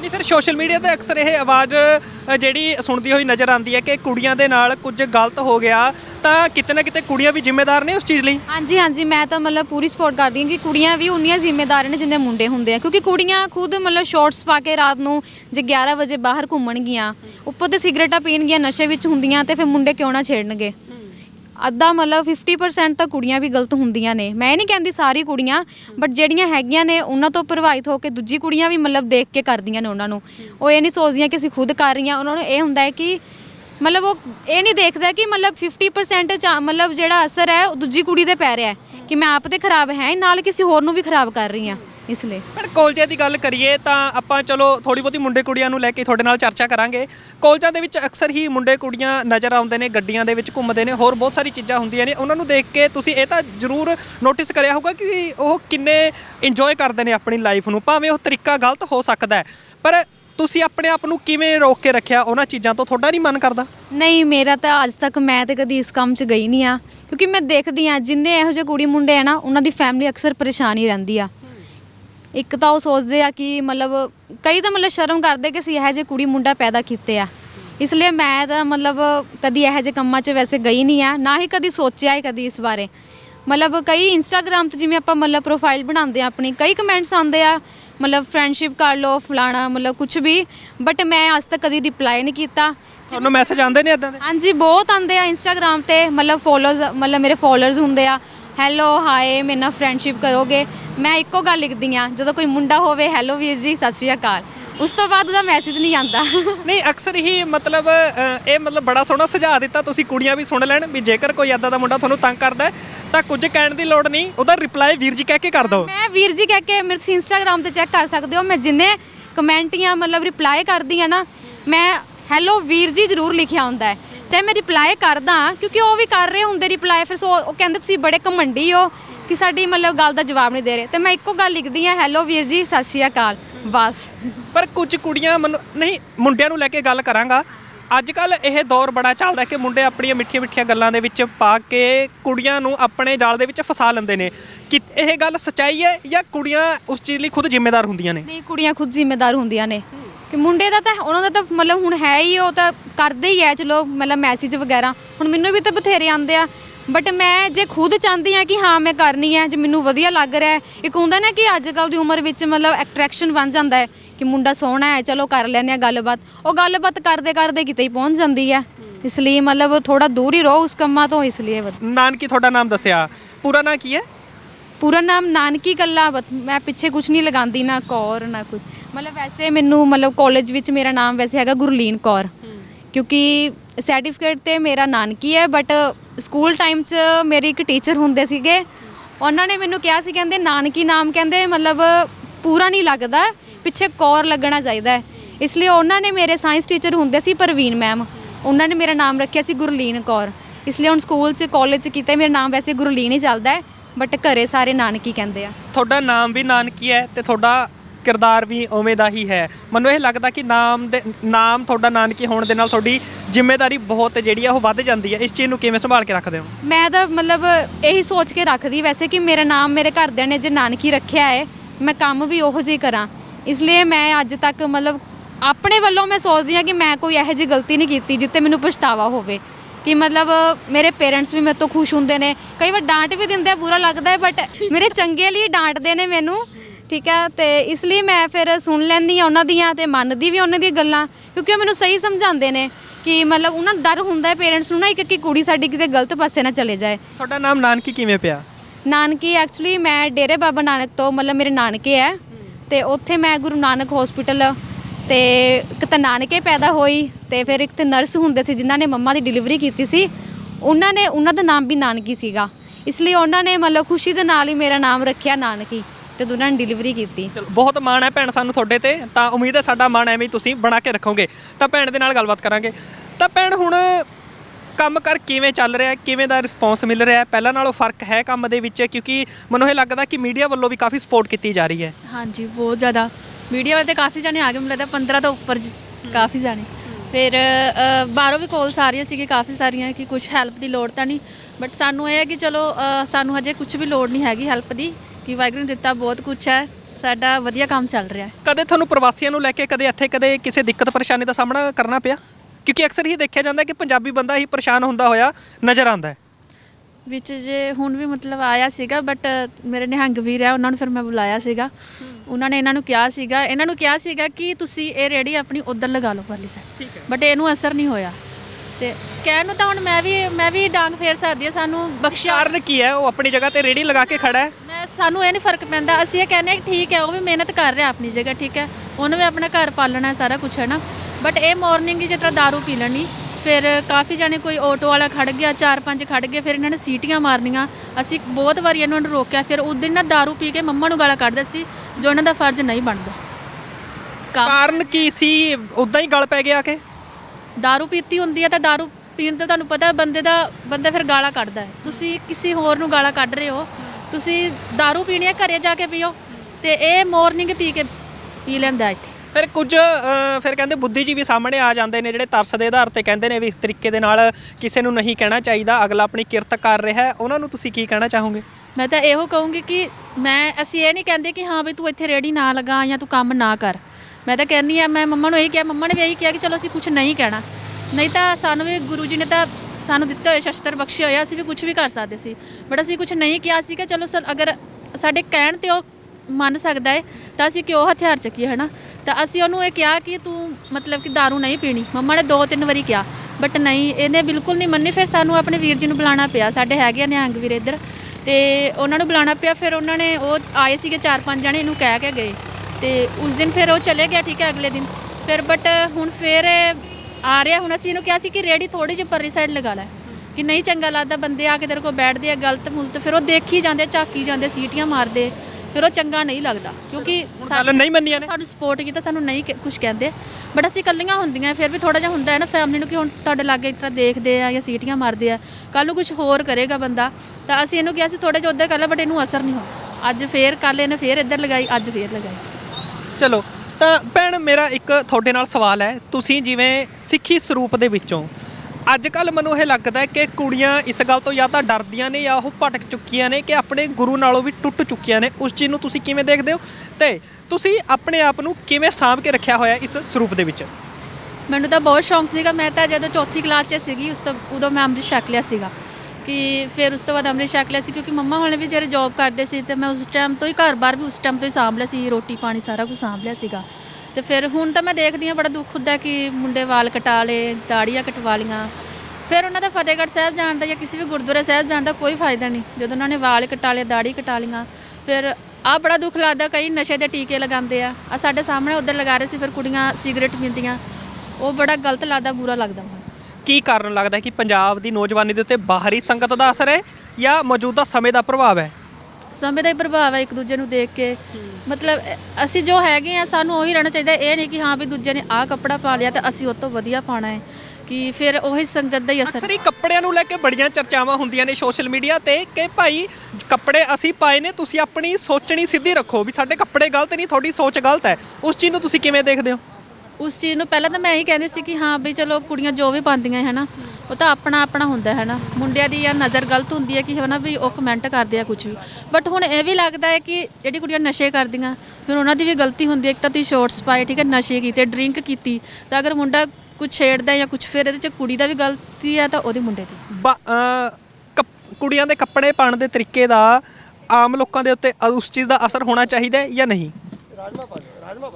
ਨਹੀਂ ਫਿਰ ਸੋਸ਼ਲ ਮੀਡੀਆ ਤੇ ਅਕਸਰ ਇਹ ਆਵਾਜ਼ ਅ, ਜਿਹੜੀ ਸੁਣਦੀ ਹੋਈ ਨਜ਼ਰ ਆਉਂਦੀ ਹੈ ਕਿ ਕੁੜੀਆਂ ਦੇ ਨਾਲ ਕੁਝ ਗਲਤ ਹੋ ਗਿਆ ਤਾਂ ਕਿਤੇ ਨਾ ਕਿਤੇ ਕੁੜੀਆਂ ਵੀ ਜ਼ਿੰਮੇਦਾਰ ਨੇ ਉਸ ਚੀਜ਼ ਲਈ? ਹਾਂਜੀ ਹਾਂਜੀ ਮੈਂ ਤਾਂ ਮਤਲਬ ਪੂਰੀ ਸਪੋਰਟ ਕਰਦੀ ਹਾਂ ਕਿ ਕੁੜੀਆਂ ਵੀ ਉਨੀਆਂ ਜ਼ਿੰਮੇਦਾਰ ਨੇ ਜਿੰਨੇ ਮੁੰਡੇ ਹੁੰਦੇ ਆ ਕਿਉਂਕਿ ਕੁੜੀਆਂ ਖੁਦ ਮਤਲਬ ਸ਼ਾਰਟਸ ਪਾ ਕੇ ਰਾਤ ਨੂੰ ਜੇ 11 ਵਜੇ ਬਾਹਰ ਘੁੰਮਣਗੀਆਂ ਉੱਪਰ ਤੇ ਸਿਗਰਟਾਂ ਪੀਣਗੀਆਂ ਨਸ਼ੇ ਵਿੱਚ ਹੁੰਦੀਆਂ ਤੇ ਫਿਰ ਮੁੰਡੇ ਕਿਉਂ ਨਾ ਛੇੜਨਗੇ? ਅੱਧਾ ਮਤਲਬ 50% ਤਾਂ ਕੁੜੀਆਂ ਵੀ ਗਲਤ ਹੁੰਦੀਆਂ ਨੇ। ਮੈਂ ਇਹ ਨਹੀਂ ਕਹਿੰਦੀ ਸਾਰੀ ਕੁੜੀਆਂ ਬਟ ਜਿਹੜੀਆਂ ਹੈਗੀਆਂ ਨੇ, ਉਹਨਾਂ ਤੋਂ ਪ੍ਰਭਾਵਿਤ ਹੋ ਕੇ ਦੂਜੀ ਕੁੜੀਆਂ ਵੀ ਮਤਲਬ ਦੇਖ ਕੇ ਕਰਦੀਆਂ ਨੇ ਉਹਨਾਂ ਨੂੰ। ਉਹ ਇਹ ਨਹੀਂ ਸੋਚਦੀਆਂ ਕਿ ਅਸੀਂ ਖੁਦ ਕਰ ਰਹੀਆਂ। ਉਹਨਾਂ ਨੂੰ ਇਹ ਹੁੰਦਾ ਹੈ ਕਿ ਮਤਲਬ ਉਹ ਇਹ ਨਹੀਂ ਦੇਖਦਾ ਕਿ ਮਤਲਬ 50% ਚਾ- ਮਤਲਬ ਜਿਹੜਾ ਅਸਰ ਹੈ, ਉਹ ਦੂਜੀ ਕੁੜੀ ਤੇ ਪੈ ਰਿਹਾ ਹੈ। ਕਿ ਮੈਂ ਆਪ ਤੇ ਖਰਾਬ ਹੈ ਨਾਲ ਕਿਸੇ ਹੋਰ ਨੂੰ ਵੀ ਖਰਾਬ ਕਰ ਰਹੀ ਹਾਂ ਇਸ ਲਈ। ਪਰ ਕਾਲਜਾਂ ਦੀ ਗੱਲ ਕਰੀਏ ਤਾਂ ਆਪਾਂ ਚਲੋ ਥੋੜੀ ਬਹੁਤੀ ਮੁੰਡੇ ਕੁੜੀਆਂ ਨੂੰ ਲੈ ਕੇ ਤੁਹਾਡੇ ਨਾਲ ਚਰਚਾ ਕਰਾਂਗੇ। ਕਾਲਜਾਂ ਦੇ ਵਿੱਚ ਅਕਸਰ ਹੀ ਮੁੰਡੇ ਕੁੜੀਆਂ ਨਜ਼ਰ ਆਉਂਦੇ ਨੇ ਗੱਡੀਆਂ ਦੇ ਵਿੱਚ ਘੁੰਮਦੇ ਨੇ ਹੋਰ ਬਹੁਤ ਸਾਰੀ ਚੀਜ਼ਾਂ ਹੁੰਦੀਆਂ ਨੇ। ਉਹਨਾਂ ਨੂੰ ਦੇਖ ਕੇ ਤੁਸੀਂ ਇਹ ਤਾਂ ਜ਼ਰੂਰ ਨੋਟਿਸ ਕਰਿਆ ਹੋਊਗਾ ਕਿ ਉਹ ਕਿੰਨੇ ਇੰਜੋਏ ਕਰਦੇ ਨੇ ਆਪਣੀ ਲਾਈਫ ਨੂੰ ਭਾਵੇਂ ਉਹ ਤਰੀਕਾ ਗਲਤ ਹੋ ਸਕਦਾ ਹੈ। ਪਰ ਤੁਸੀਂ ਆਪਣੇ ਆਪ ਨੂੰ ਕਿਵੇਂ ਰੋਕ ਕੇ ਰੱਖਿਆ? ਉਹਨਾਂ ਚੀਜ਼ਾਂ ਤੋਂ ਤੁਹਾਡਾ ਨਹੀਂ ਮਨ ਕਰਦਾ? ਨਹੀਂ ਮੇਰਾ ਤਾਂ ਅੱਜ ਤੱਕ ਮੈਂ ਤੇ ਕਦੀ ਇਸ ਕੰਮ 'ਚ ਗਈ ਨਹੀਂ ਆ। ਕਿਉਂਕਿ ਮੈਂ ਦੇਖਦੀ ਆ ਜਿੰਨੇ ਇਹੋ ਜਿਹੇ ਕੁੜੀ ਮੁੰਡੇ ਆ ਨਾ ਉਹਨਾਂ ਦੀ ਫੈਮਿਲੀ ਅਕਸਰ ਪਰੇਸ਼ਾਨ ਹੀ ਰਹਿੰਦੀ ਆ। ਇੱਕ ਤਾਂ ਉਹ ਸੋਚਦੇ ਆ ਕਿ ਮਤਲਬ ਕਈ ਤਾਂ ਮਤਲਬ ਸ਼ਰਮ ਕਰਦੇ ਕਿ ਅਸੀਂ ਇਹੋ ਜਿਹੇ ਕੁੜੀ ਮੁੰਡਾ ਪੈਦਾ ਕੀਤੇ ਆ। ਇਸ ਲਈ ਮੈਂ ਤਾਂ ਮਤਲਬ ਕਦੀ ਇਹੋ ਜਿਹੇ ਕੰਮਾਂ 'ਚ ਵੈਸੇ ਗਈ ਨਹੀਂ ਆ ਨਾ ਹੀ ਕਦੀ ਸੋਚਿਆ ਹੈ ਕਦੀ ਇਸ ਬਾਰੇ। ਮਤਲਬ ਕਈ ਇੰਸਟਾਗ੍ਰam ਤੇ ਜਿਵੇਂ ਆਪਾਂ ਮਤਲਬ ਪ੍ਰੋਫਾਈਲ ਬਣਾਉਂਦੇ ਆ ਆਪਣੀ ਕਈ ਕਮੈਂਟਸ ਆਉਂਦੇ ਆ ਮਤਲਬ ਫਰੈਂਡਸ਼ਿਪ ਕਰ ਲਓ ਫਲਾਣਾ ਮਤਲਬ ਕੁਝ ਵੀ ਬਟ ਮੈਂ ਅੱਜ ਤੱਕ ਕਦੀ ਰਿਪਲਾਈ ਨਹੀਂ ਕੀਤਾ। ਤੁਹਾਨੂੰ ਮੈਸੇਜ ਆਉਂਦੇ ਨੇ ਇਦਾਂ ਦੇ? ਹਾਂਜੀ ਬਹੁਤ ਆਉਂਦੇ ਆ ਇੰਸਟਾਗ੍ਰam ਤੇ ਮਤਲਬ ਫੋਲੋਅਰਸ ਮਤਲਬ ਮੇਰੇ ਫੋਲੋਅਰਸ ਹੁੰਦੇ ਆ। ਹੈਲੋ ਹਾਏ ਮੇਰੇ ਨਾਲ ਫਰੈਂਡਸ਼ਿਪ ਕਰੋਗੇ। ਮੈਂ ਇੱਕੋ ਗੱਲ ਲਿਖਦੀ ਆ ਜਦੋਂ ਕੋਈ ਮੁੰਡਾ ਹੋਵੇ ਹੈਲੋ ਵੀਰ ਜੀ ਸਤਿ ਸ਼੍ਰੀ ਅਕਾਲ। ਉਸ ਤੋਂ ਬਾਅਦ ਉਹਦਾ ਮੈਸੇਜ ਨਹੀਂ ਆਉਂਦਾ। ਨਹੀਂ ਅਕਸਰ ਹੀ ਮਤਲਬ ਅ, ਇਹ ਮਤਲਬ ਬੜਾ ਸੋਹਣਾ ਸੁਝਾਅ ਦਿੱਤਾ ਤੁਸੀਂ ਕੁੜੀਆਂ ਵੀ ਸੁਣ ਲੈਣ ਵੀ ਜੇਕਰ ਕੋਈ ਏਦਾਂ ਦਾ ਮੁੰਡਾ ਤੁਹਾਨੂੰ ਤੰਗ ਕਰਦਾ ਹੈ, ਤਾਂ ਕੁਝ ਕਹਿਣ ਦੀ ਲੋੜ ਨਹੀਂ ਉਹਦਾ ਰਿਪਲਾਈ ਵੀਰ ਜੀ ਕਹਿ ਕੇ ਕਰ ਦਿਓ। ਮੈਂ ਵੀਰ ਜੀ ਕਹਿ ਕੇ ਮੇਰੇ ਇੰਸਟਾਗ੍ਰam ਤੇ ਚੈੱਕ ਕਰ ਸਕਦੇ ਹੋ ਮੈਂ ਜਿੰਨੇ ਕਮੈਂਟ ਜਾਂ ਮਤਲਬ ਰਿਪਲਾਈ ਕਰਦੀ ਆ ਨਾ ਮੈਂ ਹੈਲੋ ਵੀਰ ਜੀ ਜ਼ਰੂਰ ਲਿਖਿਆ ਹੁੰਦਾ ਹੈ। ਚਾਹੇ ਮੈਂ ਰਿਪਲਾਈ ਕਰਦਾ ਕਿਉਂਕਿ ਉਹ ਵੀ ਕਰ ਰਹੇ ਹੁੰਦੇ ਰਿਪਲਾਈ ਫਿਰ ਸੋ ਉਹ ਕਹਿੰਦੇ ਤੁਸੀਂ ਬੜੇ ਘਮੰਡੀ ਹੋ ਕਿ ਸਾਡੀ ਮਤਲਬ ਗੱਲ ਦਾ ਜਵਾਬ ਨਹੀਂ ਦੇ ਰਹੇ। ਤੇ ਮੈਂ ਇੱਕੋ ਗੱਲ ਲਿਖਦੀ ਆ ਹੈਲੋ ਵੀਰ ਜੀ ਸਤਿ ਸ਼੍ਰੀ ਅਕਾਲ। ਬਸ। ਪਰ ਕੁਝ ਕੁੜੀਆਂ ਮੈਨੂੰ ਨਹੀਂ ਮੁੰਡਿਆਂ ਨੂੰ ਲੈ ਕੇ ਗੱਲ ਕਰਾਂਗਾ। ਅੱਜ ਕੱਲ ਇਹ ਦੌਰ ਬੜਾ ਚੱਲਦਾ ਕਿ ਮੁੰਡੇ ਆਪਣੀਆਂ ਮਿੱਠੀਆਂ ਮਿੱਠੀਆਂ ਗੱਲਾਂ ਦੇ ਵਿੱਚ ਪਾ ਕੇ ਕੁੜੀਆਂ ਨੂੰ ਆਪਣੇ ਜਾਲ ਦੇ ਵਿੱਚ ਫਸਾ ਲੈਂਦੇ ਨੇ। ਕਿ ਇਹ ਗੱਲ ਸੱਚਾਈ ਹੈ ਜਾਂ ਕੁੜੀਆਂ ਉਸ ਚੀਜ਼ ਲਈ ਖੁਦ ਜ਼ਿੰਮੇਦਾਰ ਹੁੰਦੀਆਂ ਨੇ? ਨਹੀਂ ਕੁੜੀਆਂ ਖੁਦ ਜ਼ਿੰਮੇਦਾਰ ਹੁੰਦੀਆਂ ਨੇ। ਕਿ ਮੁੰਡੇ ਦਾ ਤਾਂ ਉਹਨਾਂ ਦਾ ਤਾਂ ਮਤਲਬ ਹੁਣ ਹੈ ਹੀ ਉਹ ਤਾਂ ਕਰਦੇ ਹੀ ਹੈ ਚਲੋ ਮਤਲਬ ਮੈਸੇਜ ਵਗੈਰਾ। ਹੁਣ ਮੈਨੂੰ ਵੀ ਤਾਂ ਬਥੇਰੇ ਆਉਂਦੇ ਆ। ਬਟ ਮੈਂ ਜੇ ਖੁਦ ਚਾਹੁੰਦੀ ਆ ਕਿ ਹਾਂ ਮੈਂ ਕਰਨੀ ਹੈ ਜੇ ਮੈਨੂੰ ਵਧੀਆ ਲੱਗ ਰਿਹਾ ਹੈ। ਇੱਕ ਹੁੰਦਾ ਨਾ ਕਿ ਅੱਜ ਕੱਲ ਦੀ ਉਮਰ ਵਿੱਚ ਮਤਲਬ ਐਟਰੈਕਸ਼ਨ ਬਣ ਜਾਂਦਾ ਹੈ ਕਿ ਮੁੰਡਾ ਸੋਹਣਾ ਹੈ ਚਲੋ ਕਰ ਲੈਂਦੇ ਆ ਗੱਲਬਾਤ। ਉਹ ਗੱਲਬਾਤ ਕਰਦੇ ਕਰਦੇ ਕਿਤੇ ਹੀ ਪਹੁੰਚ ਜਾਂਦੀ ਹੈ। ਇਸ ਲਈ ਮਤਲਬ ਥੋੜਾ ਦੂਰ ਹੀ ਰਹੋ ਉਸ ਕੰਮਾਂ ਤੋਂ ਇਸ ਲਈ ਵਧ- ਨਾਨਕੀ ਤੁਹਾਡਾ ਨਾਮ ਦੱਸਿਆ। ਪੂਰਾ ਨਾਂ ਕੀ ਹੈ? ਪੂਰਾ ਨਾਮ ਨਾਨਕੀ ਕੱਲਾ ਮੈਂ ਪਿੱਛੇ ਕੁਝ ਨਹੀਂ ਲਗਾਉਂਦੀ ਨਾ ਕੌਰ ਨਾ ਕੁਝ ਮਤਲਬ ਵੈਸੇ ਮੈਨੂੰ ਮਤਲਬ ਕਾਲਜ ਵਿੱਚ ਮੇਰਾ ਨਾਮ ਵੈਸੇ ਹੈਗਾ ਗੁਰਲੀਨ ਕੌਰ। ਕਿਉਂਕਿ ਸਰਟੀਫਿਕੇਟ ਤੇ ਮੇਰਾ ਨਾਨਕੀ ਹੈ ਬਟ ਸਕੂਲ ਟਾਈਮ 'ਚ ਮੇਰੇ ਇੱਕ ਟੀਚਰ ਹੁੰਦੇ ਸੀਗੇ। ਉਹਨਾਂ ਨੇ ਮੈਨੂੰ ਕਿਹਾ ਸੀ, ਕਹਿੰਦੇ ਨਾਨਕੀ ਨਾਮ ਕਹਿੰਦੇ ਮਤਲਬ ਪੂਰਾ ਨਹੀਂ ਲੱਗਦਾ, ਪਿੱਛੇ ਕੌਰ ਲੱਗਣਾ ਚਾਹੀਦਾ ਹੈ। ਇਸ ਲਈ ਉਹਨਾਂ ਨੇ ਮੇਰੇ ਸਾਇੰਸ ਟੀਚਰ ਹੁੰਦੇ ਸੀ ਪ੍ਰਵੀਨ ਮੈਮ ਉਹਨਾਂ ਨੇ ਮੇਰਾ ਨਾਮ ਰੱਖਿਆ ਸੀ ਗੁਰਲੀਨ ਕੌਰ। ਇਸ ਲਈ ਹੁਣ ਸਕੂਲ 'ਚ ਕਾਲਜ 'ਚ ਕੀਤਾ ਮੇਰਾ ਨਾਮ ਵੈਸੇ ਗੁਰਲੀਨ ਹੀ ਚੱਲਦਾ ਹੈ ਬਟ ਘਰੇ ਸਾਰੇ ਨਾਨਕੀ ਕਹਿੰਦੇ ਆ। ਤੁਹਾਡਾ ਨਾਮ ਵੀ ਨਾਨਕੀ ਹੈ ਤੇ ਤੁਹਾਡਾ ਕਿਰਦਾਰ ਵੀ ਉਵੇਂ ਦਾ ਹੀ ਹੈ। ਮੈਨੂੰ ਇਹ ਲੱਗਦਾ ਕਿ ਨਾਮ ਦੇ, ਨਾਮ ਤੁਹਾਡਾ ਨਾਨਕੀ ਹੋਣ ਦੇ ਨਾਲ ਤੁਹਾਡੀ ਜ਼ਿੰਮੇਵਾਰੀ ਬਹੁਤ ਜਿਹੜੀ ਆ, ਉਹ ਵੱਧ ਜਾਂਦੀ ਹੈ। ਇਸ ਚੀਜ਼ ਨੂੰ ਕਿਵੇਂ ਸੰਭਾਲ ਕੇ ਰੱਖਦੇ ਹੋ? ਮੈਂ ਤਾਂ ਮਤਲਬ ਇਹੀ ਸੋਚ ਕੇ ਰੱਖਦੀ ਵੈਸੇ ਕਿ ਮੇਰਾ ਨਾਮ ਮੇਰੇ ਘਰਦਿਆਂ ਨੇ ਜੇ ਨਾਨਕੀ ਰੱਖਿਆ ਹੈ, ਮੈਂ ਕੰਮ ਵੀ ਉਹੋ ਜਿਹੀ ਕਰਾਂ। ਇਸ ਲਈ ਮੈਂ ਅੱਜ ਤੱਕ ਮਤਲਬ ਆਪਣੇ ਵੱਲੋਂ ਮੈਂ ਸੋਚਦੀ ਹਾਂ ਕਿ ਮੈਂ ਕੋਈ ਇਹੋ ਜਿਹੀ ਗਲਤੀ ਨਹੀਂ ਕੀਤੀ ਜਿੱਤੇ ਮੈਨੂੰ ਪਛਤਾਵਾ ਹੋਵੇ। ਕਿ ਮਤਲਬ ਮੇਰੇ ਪੇਰੈਂਟਸ ਵੀ ਮੇਰੇ ਤੋਂ ਖੁਸ਼ ਹੁੰਦੇ ਨੇ। ਕਈ ਵਾਰ ਡਾਂਟ ਵੀ ਦਿੰਦੇ ਆ, ਬੁਰਾ ਲੱਗਦਾ ਹੈ ਬਟ ਮੇਰੇ ਚੰਗੇ ਲਈ ਡਾਂਟਦੇ ਨੇ ਮੈਨੂੰ। ਠੀਕ ਹੈ? ਤੇ ਇਸ ਲਈ ਮੈਂ ਫਿਰ ਸੁਣ ਲੈਂਦੀ ਆ ਉਹਨਾਂ ਦੀਆਂ ਤੇ ਮੰਨਦੀ ਵੀ ਉਹਨਾਂ ਦੀਆਂ ਗੱਲਾਂ ਕਿਉਂਕਿ ਉਹ ਮੈਨੂੰ ਸਹੀ ਸਮਝਾਉਂਦੇ ਨੇ ਕਿ ਮਤਲਬ ਉਹਨਾਂ ਨੂੰ ਡਰ ਹੁੰਦਾ ਹੈ ਪੇਰੈਂਟਸ ਨੂੰ ਨਾ ਇੱਕ ਕਿ ਕੁੜੀ ਸਾਡੀ ਕਿਤੇ ਗਲਤ ਪਾਸੇ ਨਾ ਚਲੇ ਜਾਏ। ਤੁਹਾਡਾ ਨਾਮ ਨਾਨਕੀ ਕਿਵੇਂ ਪਿਆ? ਨਾਨਕੀ ਐਕਚੁਅਲੀ ਮੈਂ ਡੇਰੇ ਬਾਬਾ ਨਾਨਕ ਤੋਂ ਮਤਲਬ ਮੇਰੇ ਨਾਨਕੇ ਹੈ। ਤੇ ਉੱਥੇ ਮੈਂ ਗੁਰੂ ਨਾਨਕ ਹਸਪੀਟਲ ਤੇ ਇੱਕ ਤਾਂ ਨਾਨਕੇ ਪੈਦਾ ਹੋਈ ਤੇ ਫਿਰ ਇੱਕ ਤੇ ਨਰਸ ਹੁੰਦੇ ਸੀ ਜਿਨ੍ਹਾਂ ਨੇ ਮੰਮਾ ਦੀ ਡਿਲੀਵਰੀ ਕੀਤੀ ਸੀ। ਉਹਨਾਂ ਨੇ ਉਹਨਾਂ ਦਾ ਨਾਮ ਵੀ ਨਾਨਕੀ ਸੀਗਾ। ਇਸ ਲਈ ਉਹਨਾਂ ਨੇ ਮਤਲਬ ਖੁਸ਼ੀ ਦੇ ਨਾਲ ਹੀ ਮੇਰਾ ਨਾਮ ਰੱਖਿਆ ਨਾਨਕੀ। ਤੇ ਉਹਨਾਂ ਨੇ ਡਿਲੀਵਰੀ ਕੀਤੀ। ਚਲੋ ਬਹੁਤ ਮਾਣ ਹੈ ਭੈਣ ਸਾਨੂੰ ਤੁਹਾਡੇ ਤੇ। ਤਾਂ ਉਮੀਦ ਹੈ ਸਾਡਾ ਮਾਣ ਐਵੇਂ ਹੀ ਤੁਸੀਂ ਬਣਾ ਕੇ ਰੱਖੋਗੇ। ਤਾਂ ਭੈਣ ਦੇ ਨਾਲ ਗੱਲਬਾਤ ਕਰਾਂਗੇ। ਤਾਂ ਭੈਣ ਹੁਣ ਕੰਮ ਕਰ ਕਿਵੇਂ ਚੱਲ ਰਿਹਾ ਹੈ? ਕਿਵੇਂ ਦਾ ਰਿਸਪੌਂਸ ਮਿਲ ਰਿਹਾ ਹੈ? ਪਹਿਲਾਂ ਨਾਲੋਂ ਫ਼ਰਕ ਹੈ ਕੰਮ ਦੇ ਵਿੱਚ? ਕਿਉਂਕਿ ਮੈਨੂੰ ਇਹ ਲੱਗਦਾ ਕਿ ਮੀਡੀਆ ਵੱਲੋਂ ਵੀ ਕਾਫੀ ਸਪੋਰਟ ਕੀਤੀ ਜਾ ਰਹੀ ਹੈ। ਹਾਂਜੀ ਬਹੁਤ ਜ਼ਿਆਦਾ। ਵੀਡੀਓ ਵਾਲੇ ਤੇ ਕਾਫੀ ਜਾਣੇ ਆ ਗਏ ਮੈਨੂੰ ਲੱਗਦਾ 15 ਤੋਂ ਉੱਪਰ ਜ- ਕਾਫੀ ਜਾਣੇ। ਫਿਰ ਅ, ਬਾਹਰੋਂ ਵੀ ਕਾਲਸ ਆ ਰਹੀਆਂ ਸੀਗੀ ਕਾਫੀ ਸਾਰੀਆਂ ਕਿ ਕੁਝ ਹੈਲਪ ਦੀ ਲੋੜ ਤਾਂ ਨਹੀਂ। ਬਟ ਸਾਨੂੰ ਇਹ ਹੈ ਕਿ ਚਲੋ ਅ, ਸਾਨੂੰ ਹਜੇ ਕੁਝ ਵੀ ਲੋੜ ਨਹੀਂ ਹੈਗੀ ਹੈਲਪ ਦੀ। ਕਿ ਵਾਹਿਗੁਰੂ ਨੇ ਦਿੱਤਾ ਬਹੁਤ ਕੁਝ ਹੈ। ਸਾਡਾ ਵਧੀਆ ਕੰਮ ਚੱਲ ਰਿਹਾ ਹੈ। ਕਦੇ ਤੁਹਾਨੂੰ ਪ੍ਰਵਾਸੀਆਂ ਨੂੰ ਲੈ ਕੇ ਕਦੇ ਇੱਥੇ ਕਦੇ ਕਿਸੇ ਦਿੱਕਤ ਪਰੇਸ਼ਾਨੀ ਦਾ ਸਾਹਮਣਾ ਕਰਨਾ ਪਿਆ? ਕਿਉਂਕਿ ਅਕਸਰ ਹੀ ਦੇਖਿਆ ਜਾਂਦਾ ਕਿ ਪੰਜਾਬੀ ਬੰਦਾ ਹੀ ਪਰੇਸ਼ਾਨ ਹੁੰਦਾ ਹੋਇਆ ਨਜ਼ਰ ਆਉਂਦਾ ਹੈ। ਵਿੱਚ ਜੇ ਹੁਣ ਵੀ ਮਤਲਬ ਆਇਆ ਸੀਗਾ ਬਟ ਮੇਰੇ ਨਿਹੰਗ ਵੀਰ ਹੈ ਉਹਨਾਂ ਨੂੰ ਫਿਰ ਮੈਂ ਬੁਲਾਇਆ ਸੀਗਾ। ਉਹਨਾਂ ਨੇ ਇਹਨਾਂ ਨੂੰ ਕਿਹਾ ਸੀਗਾ ਇਹਨਾਂ ਨੂੰ ਕਿਹਾ ਸੀਗਾ ਕਿ ਤੁਸੀਂ ਇਹ ਰੇੜੀ ਆਪਣੀ ਉਧਰ ਲਗਾ ਲਓ ਪਰਲੀ ਸਾਈਡ ਬਟ ਇਹਨੂੰ ਅਸਰ ਨਹੀਂ ਹੋਇਆ। ਤੇ ਕਹਿਣ ਨੂੰ ਤਾਂ ਹੁਣ ਮੈਂ ਵੀ ਮੈਂ ਵੀ ਡਾਂਗ ਫੇਰ ਸਕਦੀ ਹਾਂ ਸਾਨੂੰ ਬਖਸ਼ਿਆ ਕਾਰਨ ਕੀ ਹੈ ਉਹ ਆਪਣੀ ਜਗ੍ਹਾ ਤੇ ਰੇੜੀ ਲਗਾ ਕੇ ਖੜਾ ਹੈ ਮੈਂ ਸਾਨੂੰ ਇਹ ਨਹੀਂ ਫਰਕ ਪੈਂਦਾ ਅਸੀਂ ਇਹ ਕਹਿੰਦੇ ਹਾਂ ਕਿ ਠੀਕ ਹੈ ਉਹ ਵੀ ਮਿਹਨਤ ਕਰ ਰਿਹਾ ਆਪਣੀ ਜਗ੍ਹਾ ਠੀਕ ਹੈ ਉਹਨੇ ਵੀ ਆਪਣਾ ਘਰ ਪਾਲਣਾ ਹੈ ਸਾਰਾ ਕੁਝ ਹੈ ਨਾ ਬਟ ਇਹ ਮਾਰਨਿੰਗ ਹੀ ਜਿਸ ਤਰ੍ਹਾਂ दारू ਪੀ ਲੈਣੀ ਫਿਰ ਕਾਫੀ ਜਾਣੇ ਕੋਈ ਆਟੋ ਵਾਲਾ ਖੜ ਗਿਆ ਚਾਰ ਪੰਜ ਖੜ ਗਏ ਫਿਰ ਇਹਨਾਂ ਨੇ ਸੀਟੀਆਂ ਮਾਰਨੀਆਂ ਅਸੀਂ ਬਹੁਤ ਵਾਰੀ ਇਹਨਾਂ ਨੂੰ ਰੋਕਿਆ ਫਿਰ ਉਸ ਦਿਨ ਨਾ दारू ਪੀ ਕੇ ਮੰਮਾ ਨੂੰ ਗਾਲਾਂ ਕੱਢਦੇ ਸੀ ਜੋ ਇਹਨਾਂ ਦਾ ਫਰਜ਼ ਨਹੀਂ ਬਣਦਾ ਕੰਮ ਕਾਰਨ ਕੀ ਸੀ ਉਦਾਂ ਹੀ ਗਲ ਪੈ ਗਿਆ ਕਿ दारू ਪੀਤੀ ਹੁੰਦੀ ਹੈ ਤਾਂ दारू ਪੀਣ ਤੋਂ ਤੁਹਾਨੂੰ ਪਤਾ ਬੰਦੇ ਦਾ ਬੰਦਾ ਫਿਰ ਗਾਲਾਂ ਕੱਢਦਾ ਹੈ ਤੁਸੀਂ ਕਿਸੇ ਹੋਰ ਨੂੰ ਗਾਲਾਂ ਕੱਢ ਰਹੇ ਹੋ ਤੁਸੀਂ दारू ਪੀਣੀ ਹੈ ਘਰੇ ਜਾ ਕੇ ਪੀਓ ਤੇ ਇਹ ਮਾਰਨਿੰਗ ਪੀ ਕੇ ਪੀ ਲੈਂਦਾ ਇੱਥੇ ਫਿਰ ਕੁਝ ਅ, ਫਿਰ ਕਹਿੰਦੇ ਬੁੱਧੀਜੀਵੀ ਸਾਹਮਣੇ ਆ ਜਾਂਦੇ ਨੇ ਜਿਹੜੇ ਤਰਸ ਦੇ ਆਧਾਰ ਤੇ ਕਹਿੰਦੇ ਨੇ ਵੀ ਇਸ ਤਰੀਕੇ ਦੇ ਨਾਲ ਕਿਸੇ ਨੂੰ ਨਹੀਂ ਕਹਿਣਾ ਚਾਹੀਦਾ ਅਗਲਾ ਆਪਣੀ ਕਿਰਤ ਕਰ ਰਿਹਾ ਹੈ ਉਹਨਾਂ ਨੂੰ ਤੁਸੀਂ ਕੀ ਕਹਿਣਾ ਚਾਹੋਗੇ ਮੈਂ ਤਾਂ ਇਹੋ ਕਹੂੰਗੀ ਕਿ ਮੈਂ ਅਸੀਂ ਇਹ ਨਹੀਂ ਕਹਿੰਦੇ ਕਿ ਹਾਂ ਵੀ ਤੂੰ ਇੱਥੇ ਰੇੜੀ ਨਾ ਲਗਾ ਜਾਂ ਤੂੰ ਕੰਮ ਨਾ ਕਰ ਮੈਂ ਤਾਂ ਕਹਿੰਦੀ ਆ, ਮੈਂ ਮੰਮਾ ਨੂੰ ਇਹੀ ਕਿਹਾ, ਮੰਮਾ ਨੇ ਵੀ ਇਹੀ ਕਿਹਾ ਕਿ ਚਲੋ ਅਸੀਂ ਕੁਝ ਨਹੀਂ ਕਹਿਣਾ। ਨਹੀਂ ਤਾਂ ਸਾਨੂੰ ਵੀ ਗੁਰੂ ਜੀ ਨੇ ਤਾਂ ਸਾਨੂੰ ਦਿੱਤੇ ਹੋਏ ਸ਼ਸਤਰ ਬਖਸ਼ੇ ਹੋਏ ਅਸੀਂ ਵੀ ਕੁਝ ਵੀ ਕਰ ਸਕਦੇ ਸੀ। ਬਟ ਅਸੀਂ ਕੁਝ ਨਹੀਂ ਕਿਹਾ ਸੀ ਕਿ ਚਲੋ ਸਰ, ਅਗਰ ਸਾਡੇ ਕਹਿਣ ਤੇ ਉਹ ਮੰਨ ਸਕਦਾ ਹੈ ਤਾਂ ਅਸੀਂ ਕਿਉਂ ਹਥਿਆਰ ਚੱਕੀਏ, ਹਨਾ? ਤਾਂ ਅਸੀਂ ਉਹਨੂੰ ਇਹ ਕਿਹਾ ਕਿ ਤੂੰ ਮਤਲਬ ਕਿ दारू ਨਹੀਂ ਪੀਣੀ। ਮੰਮਾ ਨੇ ਦੋ ਤਿੰਨ ਵਾਰੀ ਕਿਹਾ ਬਟ ਨਹੀਂ, ਇਹਨੇ ਬਿਲਕੁਲ ਨਹੀਂ ਮੰਨੀ। ਫਿਰ ਸਾਨੂੰ ਆਪਣੇ ਵੀਰ ਜੀ ਨੂੰ ਬੁਲਾਉਣਾ ਪਿਆ, ਸਾਡੇ ਹੈਗੇ ਆ ਨਿਹੰਗ ਵੀਰ ਇੱਧਰ। ਤੇ ਉਹਨਾਂ ਨੂੰ ਬੁਲਾਉਣਾ ਪਿਆ, ਫਿਰ ਉਹਨਾਂ ਨੇ ਉਹ ਆਏ ਸੀਗੇ ਚਾਰ ਪੰਜ ਜਣੇ, ਇਹਨੂੰ ਕਹਿ ਕੇ ਗਏ। ਤੇ ਉਸ ਦਿਨ ਫਿਰ ਉਹ ਚਲੇ ਗਿਆ ਠੀਕ ਹੈ ਅਗਲੇ ਦਿਨ। ਫਿਰ ਬਟ ਹੁਣ ਫਿਰ ਆ ਰਿਹਾ ਹੁਣ ਅਸੀਂ ਇਹਨੂੰ ਕਿਹਾ ਸੀ ਕਿ ਰੇੜੀ ਥੋੜੀ ਜਿਹੀ ਪਰਲੀ ਸਾਈਡ ਲਗਾ ਲੈ। ਕਿ ਨਹੀਂ ਚੰਗਾ ਲੱਗਦਾ ਬੰਦੇ ਆ ਕੇ ਤੇਰੇ ਕੋਲ ਬੈਠਦੇ ਆ ਗਲਤ ਮੁਲਤ ਫਿਰ ਉਹ ਦੇਖੀ ਜਾਂਦੇ ਝਾਕੀ ਜਾਂਦੇ ਸੀਟੀਆਂ ਮਾਰਦੇ ਫਿਰ ਉਹ ਚੰਗਾ ਨਹੀਂ ਲੱਗਦਾ। ਕਿਉਂਕਿ ਗੱਲ ਨਹੀਂ ਮੰਨੀਆਂ ਨੇ। ਸਾਨੂੰ ਸਪੋਰਟ ਕੀਤਾ ਸਾਨੂੰ ਨਹੀਂ ਕੁਝ ਕਹਿੰਦੇ। ਬਟ ਅਸੀਂ ਇਕੱਲੀਆਂ ਹੁੰਦੀਆਂ ਫਿਰ ਵੀ ਥੋੜਾ ਜਿਹਾ ਹੁੰਦਾ ਹੈ ਨਾ ਫੈਮਿਲੀ ਨੂੰ ਕਿ ਹੁਣ ਤੁਹਾਡੇ ਲਾਗੇ ਇਸ ਤਰ੍ਹਾਂ ਦੇਖਦੇ ਆ ਜਾਂ ਸੀਟੀਆਂ ਮਾਰਦੇ ਆ। ਕੱਲ ਨੂੰ ਕੁਝ ਹੋਰ ਕਰੇਗਾ ਬੰਦਾ ਤਾਂ ਅਸੀਂ ਇਹਨੂੰ ਕਿਹਾ ਸੀ ਥੋੜੇ ਜਿਹਾ ਉੱਧਰ ਕਰ ਲੈ ਬਟ ਇਹਨੂੰ ਅਸਰ ਨਹੀਂ ਹੋਇਆ ਅੱਜ ਫੇਰ ਕੱਲ ਇਹਨੇ ਫੇਰ ਇੱਧਰ ਲਗਾਈ ਅੱਜ ਫੇਰ ਲਗਾਈ। ਚਲੋ, ਤਾਂ ਭੈਣ, ਮੇਰਾ ਇੱਕ ਤੁਹਾਡੇ ਨਾਲ ਸਵਾਲ ਹੈ। ਤੁਸੀਂ ਜਿਵੇਂ ਸਿੱਖੀ ਸਰੂਪ ਦੇ ਵਿੱਚੋਂ ਅੱਜ ਕੱਲ ਮੈਨੂੰ ਇਹ ਲੱਗਦਾ ਹੈ ਕਿ ਕੁੜੀਆਂ ਇਸ ਗੱਲ ਤੋਂ ਜਾਂ ਤਾਂ ਡਰਦੀਆਂ ਨੇ ਜਾਂ ਉਹ ਭਟਕ ਚੁੱਕੀਆਂ ਨੇ ਕਿ ਆਪਣੇ ਗੁਰੂ ਨਾਲੋਂ ਵੀ ਟੁੱਟ ਚੁੱਕੀਆਂ ਨੇ। ਉਸ ਚੀਜ਼ ਨੂੰ ਤੁਸੀਂ ਕਿਵੇਂ ਦੇਖਦੇ ਹੋ? ਤੇ ਤੁਸੀਂ ਆਪਣੇ ਆਪ ਨੂੰ ਕਿਵੇਂ ਸਾਂਭ ਕੇ ਰੱਖਿਆ ਹੋਇਆ ਇਸ ਸਰੂਪ ਦੇ ਵਿੱਚ? ਮੈਨੂੰ ਤਾਂ ਬਹੁਤ ਸ਼ੌਂਕ ਸੀਗਾ। ਮੈਂ ਤਾਂ ਜਦੋਂ ਚੌਥੀ ਕਲਾਸ 'ਚ ਸੀਗੀ, ਉਸ ਤੋਂ ਉਦੋਂ ਮੈਂ ਅੰਮ੍ਰਿਤ ਛਕ ਲਿਆ ਸੀਗਾ। ਕਿ ਫਿਰ ਉਸ ਤੋਂ ਬਾਅਦ ਅੰਮ੍ਰਿਤ ਛਕ ਲਿਆ ਸੀ ਕਿਉਂਕਿ ਮੰਮਾ ਹੁਣੇ ਵੀ ਜਿਹੜੇ ਜੌਬ ਕਰਦੇ ਸੀ ਤੇ ਮੈਂ ਉਸ ਟਾਈਮ ਤੋਂ ਹੀ ਘਰ-ਬਾਰ ਵੀ ਉਸ ਟਾਈਮ ਤੋਂ ਹੀ ਸਾਂਭ ਲਿਆ ਸੀ, ਰੋਟੀ ਪਾਣੀ ਸਾਰਾ ਕੁਝ ਸਾਂਭ ਲਿਆ ਸੀਗਾ। ਤੇ ਫਿਰ ਹੁਣ ਤਾਂ ਮੈਂ ਦੇਖਦੀ ਹਾਂ, ਬੜਾ ਦੁੱਖ ਹੁੰਦਾ ਕਿ ਮੁੰਡੇ ਵਾਲ ਕਟਾ ਲਏ ਦਾੜੀਆਂ ਕਟਵਾ ਲੀਆਂ ਫਿਰ ਉਹਨਾਂ ਦਾ ਫਤਿਹਗੜ੍ਹ ਸਾਹਿਬ ਜਾਣ ਦਾ ਜਾਂ ਕਿਸੇ ਵੀ ਗੁਰਦੁਆਰਾ ਸਾਹਿਬ ਜਾਣ ਦਾ ਕੋਈ ਫਾਇਦਾ ਨਹੀਂ। ਜਦੋਂ ਉਹਨਾਂ ਨੇ ਵਾਲ ਕਟਾ ਲਏ ਦਾੜੀ ਕਟਾ ਲੀਆਂ ਫਿਰ ਆ ਬੜਾ ਦੁੱਖ ਲੱਗਦਾ, ਕਈ ਨਸ਼ੇ ਦੇ ਟੀਕੇ ਲਗਾਉਂਦੇ ਆ। ਆ ਸਾਡੇ ਸਾਹਮਣੇ ਉਧਰ ਲਗਾ ਰਹੇ ਸੀ, ਫਿਰ ਕੁੜੀਆਂ ਸਿਗਰਟ ਪੀਂਦੀਆਂ। ਉਹ ਬੜਾ ਗਲਤ ਲੱਗਦਾ, ਬੁਰਾ ਲੱਗਦਾ। ਕੀ ਕਾਰਨ ਲੱਗਦਾ ਹੈ ਕਿ ਪੰਜਾਬ ਦੀ ਨੌਜਵਾਨੀ ਦੇ ਉੱਤੇ ਬਾਹਰੀ ਸੰਗਤ ਦਾ ਅਸਰ ਹੈ ਜਾਂ ਮੌਜੂਦਾ ਸਮੇਂ ਦਾ ਪ੍ਰਭਾਵ ਹੈ? ਸਮੇਂ ਦਾ ਹੀ ਪ੍ਰਭਾਵ ਹੈ ਇੱਕ ਦੂਜੇ ਨੂੰ ਦੇਖ ਕੇ। ਮਤਲਬ ਅ- ਅਸੀਂ ਜੋ ਹੈਗੇ ਆ ਸਾਨੂੰ ਉਹੀ ਰਹਿਣਾ ਚਾਹੀਦਾ ਇਹ ਨਹੀਂ ਕਿ ਹਾਂ ਵੀ ਦੂਜੇ ਨੇ ਆਹ ਕੱਪੜਾ ਪਾ ਲਿਆ ਤਾਂ ਅਸੀਂ ਉਹ ਤੋਂ ਵਧੀਆ ਪਾਣਾ ਹੈ ਕਿ ਫਿਰ ਉਹੀ ਸੰਗਤ ਦਾ ਹੀ ਅਸਰ। ਅਕਸਰ ਹੀ ਕੱਪੜਿਆਂ ਨੂੰ ਲੈ ਕੇ ਬੜੀਆਂ ਚਰਚਾਵਾਂ ਹੁੰਦੀਆਂ ਨੇ ਸੋਸ਼ਲ ਮੀਡੀਆ ਤੇ ਕਿ ਭਾਈ ਕੱਪੜੇ ਅਸੀਂ ਪਾਏ ਨੇ ਤੁਸੀਂ ਆਪਣੀ ਸੋਚਣੀ ਸਿੱਧੀ ਰੱਖੋ ਵੀ ਸਾਡੇ ਕੱਪੜੇ ਗਲਤ ਨਹੀਂ ਤੁਹਾਡੀ ਸੋਚ ਗਲਤ ਹੈ। ਉਸ ਚੀਜ਼ ਨੂੰ ਤੁਸੀਂ ਕਿਵੇਂ ਦੇਖਦੇ ਹੋ? ਉਸ ਚੀਜ਼ ਨੂੰ ਪਹਿਲਾਂ ਤਾਂ ਮੈਂ ਇਹੀ ਕਹਿੰਦੀ ਸੀ ਕਿ ਹਾਂ ਵੀ ਚਲੋ ਕੁੜੀਆਂ ਜੋ ਵੀ ਪਾਉਂਦੀਆਂ ਹੈ ਨਾ ਉਹ ਤਾਂ ਆਪਣਾ ਆਪਣਾ ਹੁੰਦਾ ਹੈ ਨਾ ਮੁੰਡਿਆਂ ਦੀ ਜਾਂ ਨਜ਼ਰ ਗਲਤ ਹੁੰਦੀ ਹੈ ਕਿ ਹੈ ਨਾ ਵੀ ਉਹ ਕਮੈਂਟ ਕਰਦੇ ਆ ਕੁਝ ਵੀ। ਬਟ ਹੁਣ ਇਹ ਵੀ ਲੱਗਦਾ ਹੈ ਕਿ ਜਿਹੜੀ ਕੁੜੀਆਂ ਨਸ਼ੇ ਕਰਦੀਆਂ, ਫਿਰ ਉਹਨਾਂ ਦੀ ਵੀ ਗਲਤੀ ਹੁੰਦੀ ਹੈ। ਇੱਕ ਤਾਂ ਤੁਸੀਂ ਸ਼ੋਰਟਸ ਪਾਏ, ਠੀਕ ਹੈ, ਨਸ਼ੇ ਕੀਤੇ ਡਰਿੰਕ ਕੀਤੀ, ਤਾਂ ਅਗਰ ਮੁੰਡਾ ਕੁਝ ਛੇੜਦਾ ਜਾਂ ਕੁਝ ਫਿਰ ਇਹਦੇ ਚ ਕੁੜੀ ਦਾ ਵੀ ਗਲਤੀ ਹੈ ਤਾਂ ਉਹਦੇ ਮੁੰਡੇ ਦੀ। ਬਾ- ਅਹ, ਕੱਪ- ਕੁੜੀਆਂ ਦੇ ਕੱਪੜੇ ਪਾਉਣ ਦੇ ਤਰੀਕੇ ਦਾ ਆਮ ਲੋਕਾਂ ਦੇ ਉੱਤੇ ਉਸ ਚੀਜ਼ ਦਾ ਅਸਰ ਹੋਣਾ ਚਾਹੀਦਾ ਹੈ ਜਾਂ ਨਹੀਂ?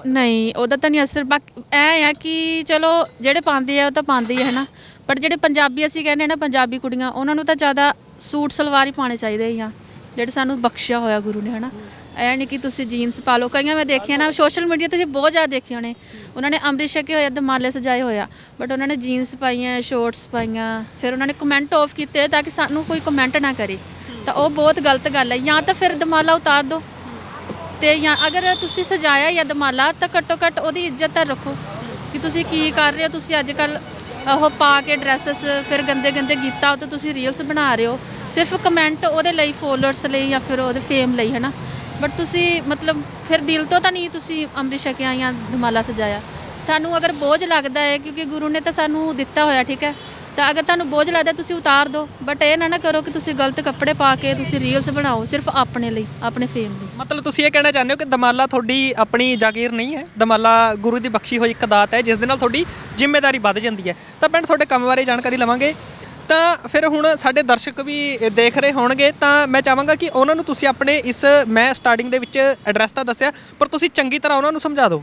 ਨਹੀਂ, ਉਹਦਾ ਤਾਂ ਨਹੀਂ ਅਸਰ, ਬਾਕੀ ਐ ਆ ਕਿ ਚਲੋ ਜਿਹੜੇ ਪਾਉਂਦੇ ਆ ਉਹ ਤਾਂ ਪਾਉਂਦੇ ਹੀ ਆ, ਹਨਾ? ਪਰ ਜਿਹੜੇ ਪੰਜਾਬੀ ਅਸੀਂ ਕਹਿੰਦੇ ਆ ਨਾ, ਪੰਜਾਬੀ ਕੁੜੀਆਂ, ਉਹਨਾਂ ਨੂੰ ਤਾਂ ਜ਼ਿਆਦਾ ਸੂਟ, ਸਲਵਾਰ ਹੀ ਪਾਉਣੇ ਚਾਹੀਦੇ ਆ, ਜਿਹੜੇ ਸਾਨੂੰ ਬਖਸ਼ਿਆ ਹੋਇਆ ਗੁਰੂ ਨੇ, ਹਨਾ? ਐ ਨਹੀਂ ਕਿ ਤੁਸੀਂ ਜੀਨਸ ਪਾ ਲਓ। ਕਈਆਂ ਮੈਂ ਦੇਖੀਆਂ ਨਾ ਸੋਸ਼ਲ ਮੀਡੀਆ ਤੇ ਬਹੁਤ ਜ਼ਿਆਦਾ ਦੇਖੇ ਹੋਣੇ। ਉਹਨਾਂ ਨੇ ਅੰਮ੍ਰਿਤ ਛਕੇ ਹੋਇਆ ਦਮਾਲੇ ਸਜਾਏ ਹੋਇਆ ਬਟ ਉਹਨਾਂ ਨੇ ਜੀਨਸ ਪਾਈਆਂ ਸ਼ੋਰਟਸ ਪਾਈਆਂ, ਫਿਰ ਉਹਨਾਂ ਨੇ ਕਮੈਂਟ ਆਫ ਕੀਤੇ ਤਾਂ ਕਿ ਸਾਨੂੰ ਕੋਈ ਕਮੈਂਟ ਨਾ ਕਰੇ। ਤਾਂ ਉਹ ਬਹੁਤ ਗਲਤ ਗੱਲ ਹੈ ਜਾਂ ਤਾਂ ਫਿਰ ਦਮਾਲਾ ਉਤਾਰ ਦਿਓ। ਤੇ ਜਾਂ ਅਗਰ ਤੁਸੀਂ ਸਜਾਇਆ ਜਾਂ ਦਮਾਲਾ ਤਾਂ ਘੱਟੋ ਘੱਟ ਉਹਦੀ ਇੱਜ਼ਤ ਤਾਂ ਰੱਖੋ ਕਿ ਤੁਸੀਂ ਕੀ ਕਰ ਰਹੇ ਹੋ? ਤੁਸੀਂ ਅੱਜ ਕੱਲ ਉਹ ਪਾ ਕੇ ਡਰੈਸਸ ਫਿਰ ਗੰਦੇ ਗੰਦੇ ਗੀਤਾਂ ਉੱਤੇ ਤੁਸੀਂ ਰੀਲਸ ਬਣਾ ਰਹੇ ਹੋ। ਸਿਰਫ ਕਮੈਂਟ ਉਹਦੇ ਲਈ ਫੋਲੋਅਰਸ ਲਈ ਜਾਂ ਫਿਰ ਉਹਦੇ ਫੇਮ ਲਈ ਹੈ ਨਾ ਬਟ ਤੁਸੀਂ ਮਤਲਬ ਫਿਰ ਦਿਲ ਤੋਂ ਤਾਂ ਨਹੀਂ ਤੁਸੀਂ ਅੰਮ੍ਰਿਤ ਛਕਿਆ ਜਾਂ ਦਮਾਲਾ ਸਜਾਇਆ। ਤੁਹਾਨੂੰ ਅਗਰ ਬੋਝ ਲੱਗਦਾ ਹੈ, ਕਿਉਂਕਿ ਗੁਰੂ ਨੇ ਤਾਂ ਸਾਨੂੰ ਦਿੱਤਾ ਹੋਇਆ, ਠੀਕ ਹੈ? ਤਾਂ ਅਗਰ ਤੁਹਾਨੂੰ ਬੋਝ ਲੱਗਦਾ, ਤੁਸੀਂ ਉਤਾਰ ਦਿਓ। ਬਟ ਇਹ ਨਾ ਨਾ ਕਰੋ ਕਿ ਤੁਸੀਂ ਗਲਤ ਕੱਪੜੇ ਪਾ ਕੇ ਤੁਸੀਂ ਰੀਲਸ ਬਣਾਓ, ਸਿਰਫ ਆਪਣੇ ਲਈ, ਆਪਣੇ ਫੇਮ ਲਈ। ਮਤਲਬ ਤੁਸੀਂ ਇਹ ਕਹਿਣਾ ਚਾਹੁੰਦੇ ਹੋ ਕਿ ਦਮਾਲਾ ਤੁਹਾਡੀ ਆਪਣੀ ਜਾਗੀਰ ਨਹੀਂ ਹੈ? ਦਮਾਲਾ ਗੁਰੂ ਦੀ ਬਖਸ਼ੀ ਹੋਈ ਇੱਕ ਦਾਤ ਹੈ, ਜਿਸ ਦੇ ਨਾਲ ਤੁਹਾਡੀ ਜ਼ਿੰਮੇਵਾਰੀ ਵੱਧ ਜਾਂਦੀ ਹੈ। ਤਾਂ ਭੈਣ, ਤੁਹਾਡੇ ਕੰਮ ਬਾਰੇ ਜਾਣਕਾਰੀ ਲਵਾਂਗੇ। ਤਾਂ ਫਿਰ ਹੁਣ ਸਾਡੇ ਦਰਸ਼ਕ ਵੀ ਦੇਖ ਰਹੇ ਹੋਣਗੇ। ਤਾਂ ਮੈਂ ਚਾਹਾਂਗਾ ਕਿ ਉਹਨਾਂ ਨੂੰ ਤੁਸੀਂ ਆਪਣੇ ਇਸ ਮੈਂ ਸਟਾਰਟਿੰਗ ਦੇ ਵਿੱਚ ਐਡਰੈਸ ਤਾਂ ਦੱਸਿਆ, ਪਰ ਤੁਸੀਂ ਚੰਗੀ ਤਰ੍ਹਾਂ ਉਹਨਾਂ ਨੂੰ ਸਮਝਾ ਦਿਓ।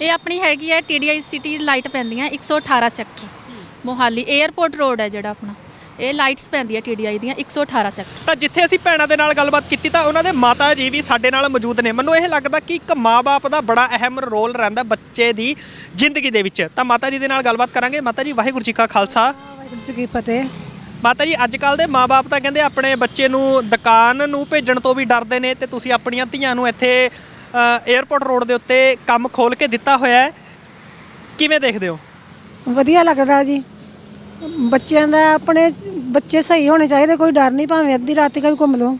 ਇਹ ਆਪਣੀ ਹੈਗੀ ਹੈ ਟੀਡੀਆਈ ਸਿਟੀ ਲਾਈਟ ਪੈਂਦੀਆਂ 118 ਸੈਕਟਰ ਮੋਹਾਲੀ 에ਅਰਪੋਰਟ ਰੋਡ ਹੈ ਜਿਹੜਾ ਆਪਣਾ। ਇਹ ਲਾਈਟਸ ਪੈਂਦੀਆਂ TDI ਦੀਆਂ 118 ਸੈਕਟਰ ਤਾਂ ਜਿੱਥੇ ਅਸੀਂ ਭੈਣਾਂ ਦੇ ਨਾਲ ਗੱਲਬਾਤ ਕੀਤੀ ਤਾਂ ਉਹਨਾਂ ਦੇ ਮਾਤਾ ਜੀ ਵੀ ਸਾਡੇ ਨਾਲ ਮੌਜੂਦ ਨੇ। ਮੈਨੂੰ ਇਹ ਲੱਗਦਾ ਕਿ ਇੱਕ ਮਾਪੇ ਦਾ ਬੜਾ ਅਹਿਮ ਰੋਲ ਰਹਿੰਦਾ ਬੱਚੇ ਦੀ ਜ਼ਿੰਦਗੀ ਦੇ ਵਿੱਚ। ਤਾਂ ਮਾਤਾ ਜੀ ਦੇ ਨਾਲ ਗੱਲਬਾਤ ਕਰਾਂਗੇ। ਮਾਤਾ ਜੀ ਵਾਹਿਗੁਰੂ ਜੀ ਕਾ ਖਾਲਸਾ। ਵਾਹਿਗੁਰੂ ਜੀ ਕੀ ਫਤਿਹ। ਮਾਤਾ ਜੀ ਅੱਜ ਕੱਲ ਦੇ ਮਾਪੇ ਤਾਂ ਕਹਿੰਦੇ ਆਪਣੇ ਬੱਚੇ ਨੂੰ ਦੁਕਾਨ ਨੂੰ ਭੇਜਣ ਤੋਂ ਵੀ ਡਰਦੇ ਨੇ ਤੇ ਤੁਸੀਂ ਆਪਣੀਆਂ ਧੀਆਂ ਨੂੰ ਇੱਥੇ 에ਅਰਪੋਰਟ ਰੋਡ ਦੇ ਉੱਤੇ ਕੰਮ ਖੋਲ ਕੇ ਦਿੱਤਾ ਹੋਇਆ ਹੈ। ਕਿਵੇਂ ਦੇਖਦੇ ਹੋ? ਵਧੀਆ ਲੱਗਦਾ ਜੀ। ਬੱਚਿਆਂ ਦਾ ਆਪਣੇ ਬੱਚੇ ਸਹੀ ਹੋਣੇ ਚਾਹੀਦੇ ਕੋਈ ਡਰ ਨਹੀਂ ਭਾਵੇਂ ਅੱਧੀ ਰਾਤੀ ਕਾ ਵੀ ਘੁੰਮ ਲਓ।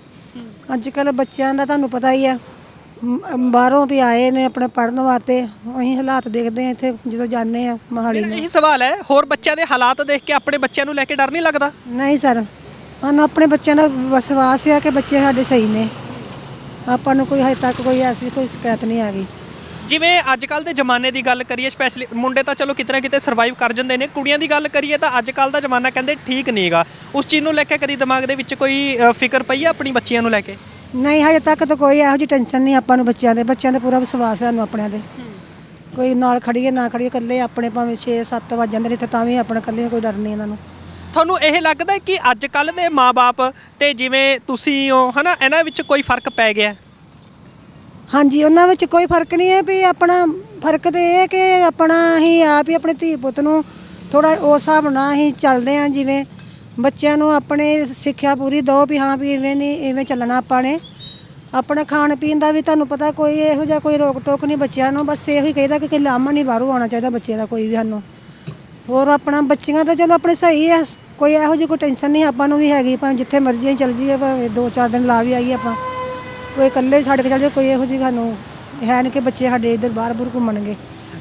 ਅੱਜ ਕੱਲ ਬੱਚਿਆਂ ਦਾ ਤੁਹਾਨੂੰ ਪਤਾ ਹੀ ਮ- ਬਾਹਰੋਂ ਵੀ ਆਏ ਨੇ ਆਪਣੇ ਪੜਨ ਵਾਸਤੇ। ਅਸੀਂ ਹਾਲਾਤ ਦੇਖਦੇ ਆ ਇੱਥੇ ਜਦੋਂ ਜਾਂਦੇ ਆ ਮੋਹਾਲੀ ਨੂੰ। ਇਹੀ ਸਵਾਲ ਹੈ ਹੋਰ ਬੱਚਿਆਂ ਦੇ ਹਾਲਾਤ ਦੇਖ ਕੇ ਆਪਣੇ ਬੱਚਿਆਂ ਨੂੰ ਲੈ ਕੇ ਡਰ ਨਹੀਂ ਲੱਗਦਾ? ਨਹੀਂ ਸਰ ਸਾਨੂੰ ਆਪਣੇ ਬੱਚਿਆਂ ਦਾ ਵਿਸ਼ਵਾਸ ਆ ਕਿ ਬੱਚੇ ਸਾਡੇ ਸਹੀ ਨੇ। ਆਪਾਂ ਨੂੰ ਕੋਈ ਹਜੇ ਤੱਕ ਕੋਈ ਐਸੀ ਕੋਈ ਸ਼ਿਕਾਇਤ ਨਹੀਂ ਆ ਗਈ। ਜਿਵੇਂ ਅੱਜ ਕੱਲ ਦੇ ਜ਼ਮਾਨੇ ਦੀ ਗੱਲ ਕਰੀਏ ਸਪੈਸ਼ਲੀ ਮੁੰਡੇ ਤਾਂ ਚਲੋ ਕਿਤੇ ਨਾ ਕਿਤੇ ਸਰਵਾਈਵ ਕਰ ਜਾਂਦੇ ਨੇ। ਕੁੜੀਆਂ ਦੀ ਗੱਲ ਕਰੀਏ ਤਾਂ ਅੱਜ ਕੱਲ ਦਾ ਜ਼ਮਾਨਾ ਕਹਿੰਦੇ ਠੀਕ ਨਹੀਂਗਾ ਉਸ ਚੀਜ਼ ਨੂੰ ਲੈ ਕੇ ਕਦੀ ਦਿਮਾਗ ਦੇ ਵਿੱਚ ਕੋਈ ਅ, ਫਿਕਰ ਪਈ ਹੈ ਆਪਣੀ ਬੱਚੀਆਂ ਨੂੰ ਲੈ ਕੇ? ਨਹੀਂ ਹਜੇ ਤੱਕ ਤਾਂ ਕੋਈ ਇਹੋ ਜਿਹੀ ਟੈਨਸ਼ਨ ਨਹੀਂ ਆਪਾਂ ਨੂੰ ਬੱਚਿਆਂ ਦੇ। ਬੱਚਿਆਂ ਦੇ ਪੂਰਾ ਵਿਸ਼ਵਾਸ ਹੈ ਸਾਨੂੰ ਆਪਣਿਆਂ ਦੇ ਕੋਈ ਨਾਲ ਖੜੀਏ ਨਾ ਖੜੀਏ ਇਕੱਲੇ ਆਪਣੇ ਭਾਵੇਂ 6 7 ਵਜ ਜਾਂਦੇ ਨੇ ਇੱਥੇ ਤਾਂ ਵੀ ਆਪਣੇ ਇਕੱਲੇ ਕੋਈ ਡਰ ਨਹੀਂ ਇਹਨਾਂ ਨੂੰ। ਤੁਹਾਨੂੰ ਇਹ ਲੱਗਦਾ ਕਿ ਅੱਜ ਕੱਲ ਦੇ ਮਾਪੇ ਤੇ ਜਿਵੇਂ ਤੁਸੀਂ ਹੋ, ਹਨਾ, ਇਹਨਾਂ ਵਿੱਚ ਕੋਈ ਫ਼ਰਕ ਪੈ ਗਿਆ? ਹਾਂਜੀ, ਉਹਨਾਂ ਵਿੱਚ ਕੋਈ ਫ਼ਰਕ ਨਹੀਂ ਹੈ ਵੀ ਆਪਣਾ ਫ਼ਰਕ ਤੇ ਇਹ ਹੈ ਕਿ ਆਪਣਾ ਹੀ ਆਪ ਹੀ ਆਪਣੇ ਧੀ ਪੁੱਤ ਨੂੰ ਥੋੜਾ ਉਸ ਹਿਸਾਬ ਨਾਲ ਹੀ ਚੱਲਦੇ ਆ ਜਿਵੇਂ ਬੱਚਿਆਂ ਨੂੰ ਆਪਣੇ ਸਿੱਖਿਆ ਪੂਰੀ ਦਿਓ ਵੀ ਹਾਂ ਵੀ ਇਵੇਂ ਨਹੀਂ, ਇਵੇਂ ਚੱਲਣਾ ਆਪਾਂ ਨੇ। ਆਪਣਾ ਖਾਣ ਪੀਣ ਦਾ ਵੀ ਤੁਹਾਨੂੰ ਪਤਾ ਕੋਈ ਇਹੋ ਜਿਹਾ ਕੋਈ ਰੋਕ ਟੋਕ ਨਹੀਂ ਬੱਚਿਆਂ ਨੂੰ, ਬਸ ਇਹੋ ਹੀ ਕਹਿੰਦਾ ਕਿ ਲਾਮਾ ਨਹੀਂ ਬਾਹਰੋਂ ਆਉਣਾ ਚਾਹੀਦਾ ਬੱਚੇ ਦਾ ਕੋਈ ਵੀ ਸਾਨੂੰ। ਹੋਰ ਆਪਣਾ ਬੱਚੀਆਂ ਤਾਂ ਚਲੋ ਆਪਣੇ ਸਹੀ ਹੈ ਕੋਈ ਇਹੋ ਜਿਹੀ ਕੋਈ ਟੈਨਸ਼ਨ ਨਹੀਂ ਆਪਾਂ ਨੂੰ ਵੀ ਹੈਗੀ ਭਾਵੇਂ ਜਿੱਥੇ ਮਰਜ਼ੀ ਅਸੀਂ ਚੱਲ ਜਾਈਏ ਭਾਵੇਂ ਦੋ ਚਾਰ ਦਿਨ ਲਾ ਵੀ ਆਈਏ ਆਪਾਂ। ਕੋਈ ਇਕੱਲੇ ਛੱਡ ਕੇ ਚੱਲ ਜਾਏ ਕੋਈ ਇਹੋ ਜਿਹੀ ਸਾਨੂੰ ਹੈ ਨਹੀਂ ਕਿ ਬੱਚੇ ਸਾਡੇ ਇੱਧਰ ਬਾਹਰ ਬੁਰ ਘੁੰਮਣਗੇ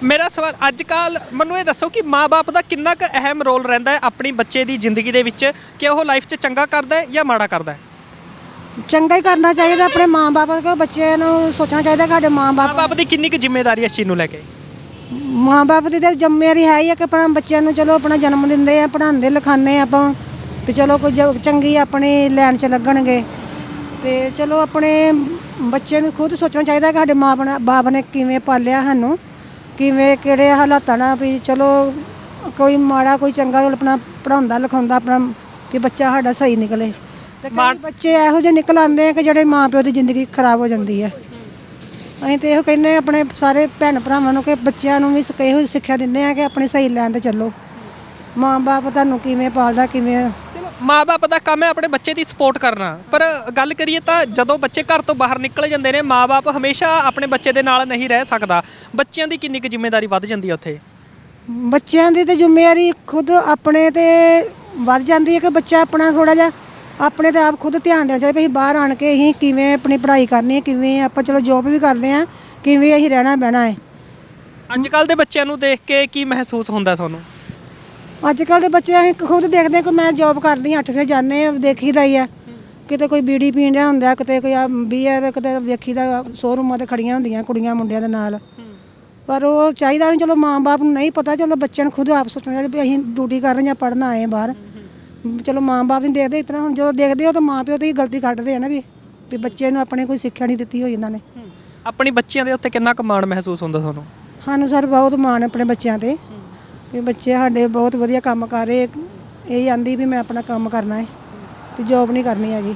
ਮੇਰਾ ਸਵਾਲ ਅੱਜ ਕੱਲ ਮੈਨੂੰ ਇਹ ਦੱਸੋ ਕਿ ਮਾਪੇ ਦਾ ਕਿੰਨਾ ਕੁ ਅਹਿਮ ਰੋਲ ਰਹਿੰਦਾ ਹੈ ਆਪਣੀ ਬੱਚੇ ਦੀ ਜ਼ਿੰਦਗੀ ਦੇ ਵਿੱਚ ਕਿ ਉਹ ਲਾਈਫ 'ਚ ਚੰਗਾ ਕਰਦਾ ਹੈ ਜਾਂ ਮਾੜਾ ਕਰਦਾ ਹੈ? ਚੰਗਾ ਹੀ ਕਰਨਾ ਚਾਹੀਦਾ ਆਪਣੇ ਮਾਂ-ਬਾਪ ਕੋ ਬੱਚਿਆਂ ਨੂੰ ਸੋਚਣਾ ਚਾਹੀਦਾ ਕਿ ਸਾਡੇ ਮਾਂ-ਬਾਪ ਮਾਪੇ ਦੀ ਕਿੰਨੀ ਕੁ ਜ਼ਿੰਮੇਵਾਰੀ ਇਸ ਚੀਜ਼ ਨੂੰ ਲੈ ਕੇ? ਮਾਂ-ਬਾਪ ਦੀ ਤਾਂ ਜ਼ਿੰਮੇਵਾਰੀ ਹੈ ਹੀ ਆ ਕਿ ਆਪਣਾ ਬੱਚਿਆਂ ਨੂੰ ਚਲੋ ਆਪਣਾ ਜਨਮ ਦਿੰਦੇ ਆ ਪੜ੍ਹਾਉਂਦੇ ਲਿਖਾਉਂਦੇ ਆਪਾਂ। ਵੀ ਚਲੋ ਕੋਈ ਜ- ਚੰਗੀ ਆਪਣੀ ਲਾਈਨ 'ਚ ਲੱਗਣਗੇ। ਤੇ ਚਲੋ ਆਪਣੇ ਬੱਚੇ ਨੂੰ ਖੁਦ ਸੋਚਣਾ ਚਾਹੀਦਾ ਕਿ ਸਾਡੇ ਮਾਂ ਬਣਾ- ਬਾਪ ਨੇ ਕਿਵੇਂ ਪਾਲਿਆ ਸਾਨੂੰ ਕਿਵੇਂ ਕਿਹੜੇ ਹਾਲਾਤਾਂ ਨਾਲ ਵੀ ਚਲੋ ਕੋਈ ਮਾੜਾ ਕੋਈ ਚੰਗਾ ਆਪਣਾ ਪੜਾਉਂਦਾ ਲਿਖਾਉਂਦਾ ਆਪਣਾ ਵੀ ਬੱਚਾ ਸਾਡਾ ਸਹੀ ਨਿਕਲੇ। ਤੇ ਕਈ ਬੱਚੇ ਇਹੋ ਜਿਹੇ ਨਿਕਲ ਆਉਂਦੇ ਆ ਕਿ ਜਿਹੜੇ ਮਾਂ ਪਿਓ ਦੀ ਜ਼ਿੰਦਗੀ ਖਰਾਬ ਹੋ ਜਾਂਦੀ ਹੈ। ਅਸੀਂ ਤੇ ਇਹੋ ਕਹਿੰਦੇ ਹਾਂ ਆਪਣੇ ਸਾਰੇ ਭੈਣ ਭਰਾਵਾਂ ਨੂੰ ਕਿ ਬੱਚਿਆਂ ਨੂੰ ਵੀ ਸ- ਇਹੋ ਹੀ ਸਿੱਖਿਆ ਦਿੰਦੇ ਆ ਕਿ ਆਪਣੀ ਸਹੀ ਲਾਈਨ ਤੇ ਚੱਲੋ। ਮਾਂ-ਬਾਪ ਤੁਹਾਨੂੰ ਕਿਵੇਂ ਪਾਲਦਾ ਕਿਵੇਂ ਚਲੋ ਮਾਪੇ ਦਾ ਕੰਮ ਹੈ ਆਪਣੇ ਬੱਚੇ ਦੀ ਸਪੋਰਟ ਕਰਨਾ। ਪਰ ਗੱਲ ਕਰੀਏ ਤਾਂ ਜਦੋਂ ਬੱਚੇ ਘਰ ਤੋਂ ਬਾਹਰ ਨਿਕਲ ਜਾਂਦੇ ਨੇ ਮਾਪੇ ਹਮੇਸ਼ਾ ਆਪਣੇ ਬੱਚੇ ਦੇ ਨਾਲ ਨਹੀਂ ਰਹਿ ਸਕਦਾ। ਬੱਚਿਆਂ ਦੀ ਕਿੰਨੀ ਕੁ ਜ਼ਿੰਮੇਵਾਰੀ ਵੱਧ ਜਾਂਦੀ ਹੈ ਉੱਥੇ? ਬੱਚਿਆਂ ਦੀ ਤੇ ਜ਼ਿੰਮੇਵਾਰੀ ਖੁਦ ਆਪਣੇ ਤੇ ਵੱਧ ਜਾਂਦੀ ਹੈ ਕਿ ਬੱਚਾ ਆਪਣਾ ਥੋੜਾ ਜਿਹਾ ਆਪਣੇ ਤੇ ਆਪ ਖੁਦ ਧਿਆਨ ਦੇਣਾ ਚਾਹੀਦਾ ਵੀ ਅਸੀਂ ਬਾਹਰ ਆਣ ਕੇ ਅਸੀਂ ਕਿਵੇਂ ਆਪਣੀ ਪੜ੍ਹਾਈ ਕਰਨੀ ਹੈ ਕਿਵੇਂ ਆਪਾਂ ਚਲੋ ਜੋਬ ਵੀ ਕਰਦੇ ਆ ਕਿਵੇਂ ਅਸੀਂ ਰਹਿਣਾ ਬਹਿਣਾ ਹੈ। ਅੱਜ ਕੱਲ ਦੇ ਬੱਚਿਆਂ ਨੂੰ ਦੇਖ ਕੇ ਕੀ ਮਹਿਸੂਸ ਹੁੰਦਾ ਤੁਹਾਨੂੰ? ਅੱਜ ਕੱਲ ਦੇ ਬੱਚੇ ਅਸੀਂ ਖੁਦ ਦੇਖਦੇ ਕਿ ਮੈਂ ਜੋਬ ਕਰਦੀ ਹਾਂ 8 ਵਜੇ ਜਾਂਦੇ ਆ ਦੇਖੀਦਾ ਹੀ ਆ ਕਿਤੇ ਕੋਈ ਬੀੜੀ ਪੀਣ ਰਿਹਾ ਹੁੰਦਾ ਕਿਤੇ ਕੋਈ ਬੀਅਰ ਕਿਤੇ ਵੇਖੀਦਾ ਸ਼ੋਰੂਮਾਂ ਤੇ ਖੜੀਆਂ ਹੁੰਦੀਆਂ ਕੁੜੀਆਂ ਮੁੰਡਿਆਂ ਦੇ ਨਾਲ। ਪਰ ਉਹ ਚਾਹੀਦਾ ਨਹੀਂ ਚਲੋ ਮਾਂ-ਬਾਪ ਨੂੰ ਨਹੀਂ ਪਤਾ ਚਲੋ ਬੱਚਿਆਂ ਨੂੰ ਖੁਦ ਆਪ ਸੋਚਣਾ ਚਾਹੀਦਾ ਵੀ ਅਸੀਂ ਡਿਊਟੀ ਕਰ ਰਹੇ ਜਾਂ ਪੜਨ ਆਏ ਹਾਂ ਬਾਹਰ। ਚਲੋ ਮਾਂ-ਬਾਪ ਨਹੀਂ ਦੇਖਦੇ ਇਤਨਾ ਹੁਣ ਜਦੋਂ ਦੇਖਦੇ ਹੋ ਤਾਂ ਮਾਂ-ਪਿਓ ਤੇ ਹੀ ਗਲਤੀ ਕੱਢਦੇ ਆ ਨਾ ਵੀ ਵੀ ਬੱਚੇ ਨੂੰ ਆਪਣੇ ਕੋਈ ਸਿੱਖਿਆ ਨਹੀਂ ਦਿੱਤੀ ਹੋਈ ਇਹਨਾਂ ਨੇ। ਆਪਣੀ ਬੱਚਿਆਂ ਦੇ ਉੱਤੇ ਕਿੰਨਾ ਕੁ ਮਾਣ ਮਹਿਸੂਸ ਹੁੰਦਾ ਤੁਹਾਨੂੰ? ਸਾਨੂੰ ਸਰ ਬਹੁਤ ਮਾਣ ਹੈ ਆਪਣੇ ਬੱਚਿਆਂ ਤੇ। ਵੀ ਬੱਚੇ ਸਾਡੇ ਬਹੁਤ ਵਧੀਆ ਕੰਮ ਕਰ ਰਹੇ। ਇਹ ਆਂਦੀ ਵੀ ਮੈਂ ਆਪਣਾ ਕੰਮ ਕਰਨਾ ਹੈ ਵੀ ਜੋਬ ਨਹੀਂ ਕਰਨੀ ਹੈਗੀ।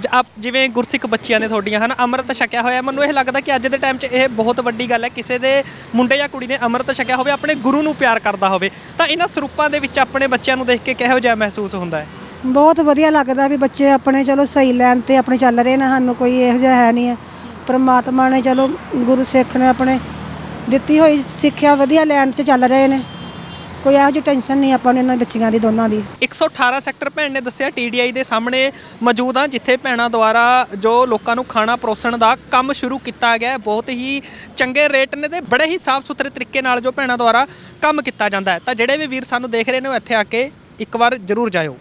ਜ- ਆਪ ਜਿਵੇਂ ਗੁਰਸਿੱਖ ਬੱਚਿਆਂ ਨੇ ਤੁਹਾਡੀਆਂ, ਹਨ? ਅੰਮ੍ਰਿਤ ਛਕਿਆ ਹੋਇਆ ਮੈਨੂੰ ਇਹ ਲੱਗਦਾ ਕਿ ਅੱਜ ਦੇ ਟਾਈਮ 'ਚ ਇਹ ਬਹੁਤ ਵੱਡੀ ਗੱਲ ਹੈ। ਕਿਸੇ ਦੇ ਮੁੰਡੇ ਜਾਂ ਕੁੜੀ ਨੇ ਅੰਮ੍ਰਿਤ ਛਕਿਆ ਹੋਵੇ, ਆਪਣੇ ਗੁਰੂ ਨੂੰ ਪਿਆਰ ਕਰਦਾ ਹੋਵੇ, ਤਾਂ ਇਹਨਾਂ ਸਰੂਪਾਂ ਦੇ ਵਿੱਚ ਆਪਣੇ ਬੱਚਿਆਂ ਨੂੰ ਦੇਖ ਕੇ ਕਿਹੋ ਜਿਹਾ ਮਹਿਸੂਸ ਹੁੰਦਾ ਹੈ? ਬਹੁਤ ਵਧੀਆ ਲੱਗਦਾ ਵੀ ਬੱਚੇ ਆਪਣੇ, ਚਲੋ, ਸਹੀ ਲੈਣ ਤੇ ਆਪਣੇ ਚੱਲ ਰਹੇ ਨੇ। ਸਾਨੂੰ ਕੋਈ ਇਹੋ ਜਿਹਾ ਹੈ ਨਹੀਂ ਹੈ। ਪ੍ਰਮਾਤਮਾ ਨੇ, ਚਲੋ, ਗੁਰੂ ਸਿੱਖ ਨੇ ਆਪਣੇ ਦਿੱਤੀ ਹੋਈ ਸਿੱਖਿਆ ਵਧੀਆ ਲੈਣ 'ਤੇ ਚੱਲ ਰਹੇ ਨੇ। ਕੋਈ ਇਹੋ ਜਿਹੀ ਟੈਨਸ਼ਨ ਨਹੀਂ ਆਪਾਂ ਨੂੰ ਇਹਨਾਂ ਬੱਚੀਆਂ ਦੀ, ਦੋਨਾਂ ਦੀ। 118 ਸੈਕਟਰ ਭੈਣ ਨੇ ਦੱਸਿਆ ਟੀਡੀਆਈ ਦੇ ਸਾਹਮਣੇ ਮੌਜੂਦ ਆ, ਜਿੱਥੇ ਭੈਣਾਂ ਦੁਆਰਾ ਜੋ ਲੋਕਾਂ ਨੂੰ ਖਾਣਾ ਪਰੋਸਣ ਦਾ ਕੰਮ ਸ਼ੁਰੂ ਕੀਤਾ ਗਿਆ ਹੈ। ਬਹੁਤ ਹੀ ਚੰਗੇ ਰੇਟ ਨੇ ਤੇ ਬੜੇ ਹੀ ਸਾਫ਼ ਸੁਥਰੇ ਤਰੀਕੇ ਨਾਲ ਜੋ ਭੈਣਾਂ ਦੁਆਰਾ ਕੰਮ ਕੀਤਾ ਜਾਂਦਾ ਹੈ। ਤਾਂ ਜਿਹੜੇ ਵੀ ਵੀਰ ਸਾਨੂੰ ਦੇਖ ਰਹੇ ਨੇ ਉਹ ਇੱਥੇ ਆ ਕੇ ਇੱਕ ਵਾਰ ਜ਼ਰੂਰ ਜਾਇਓ।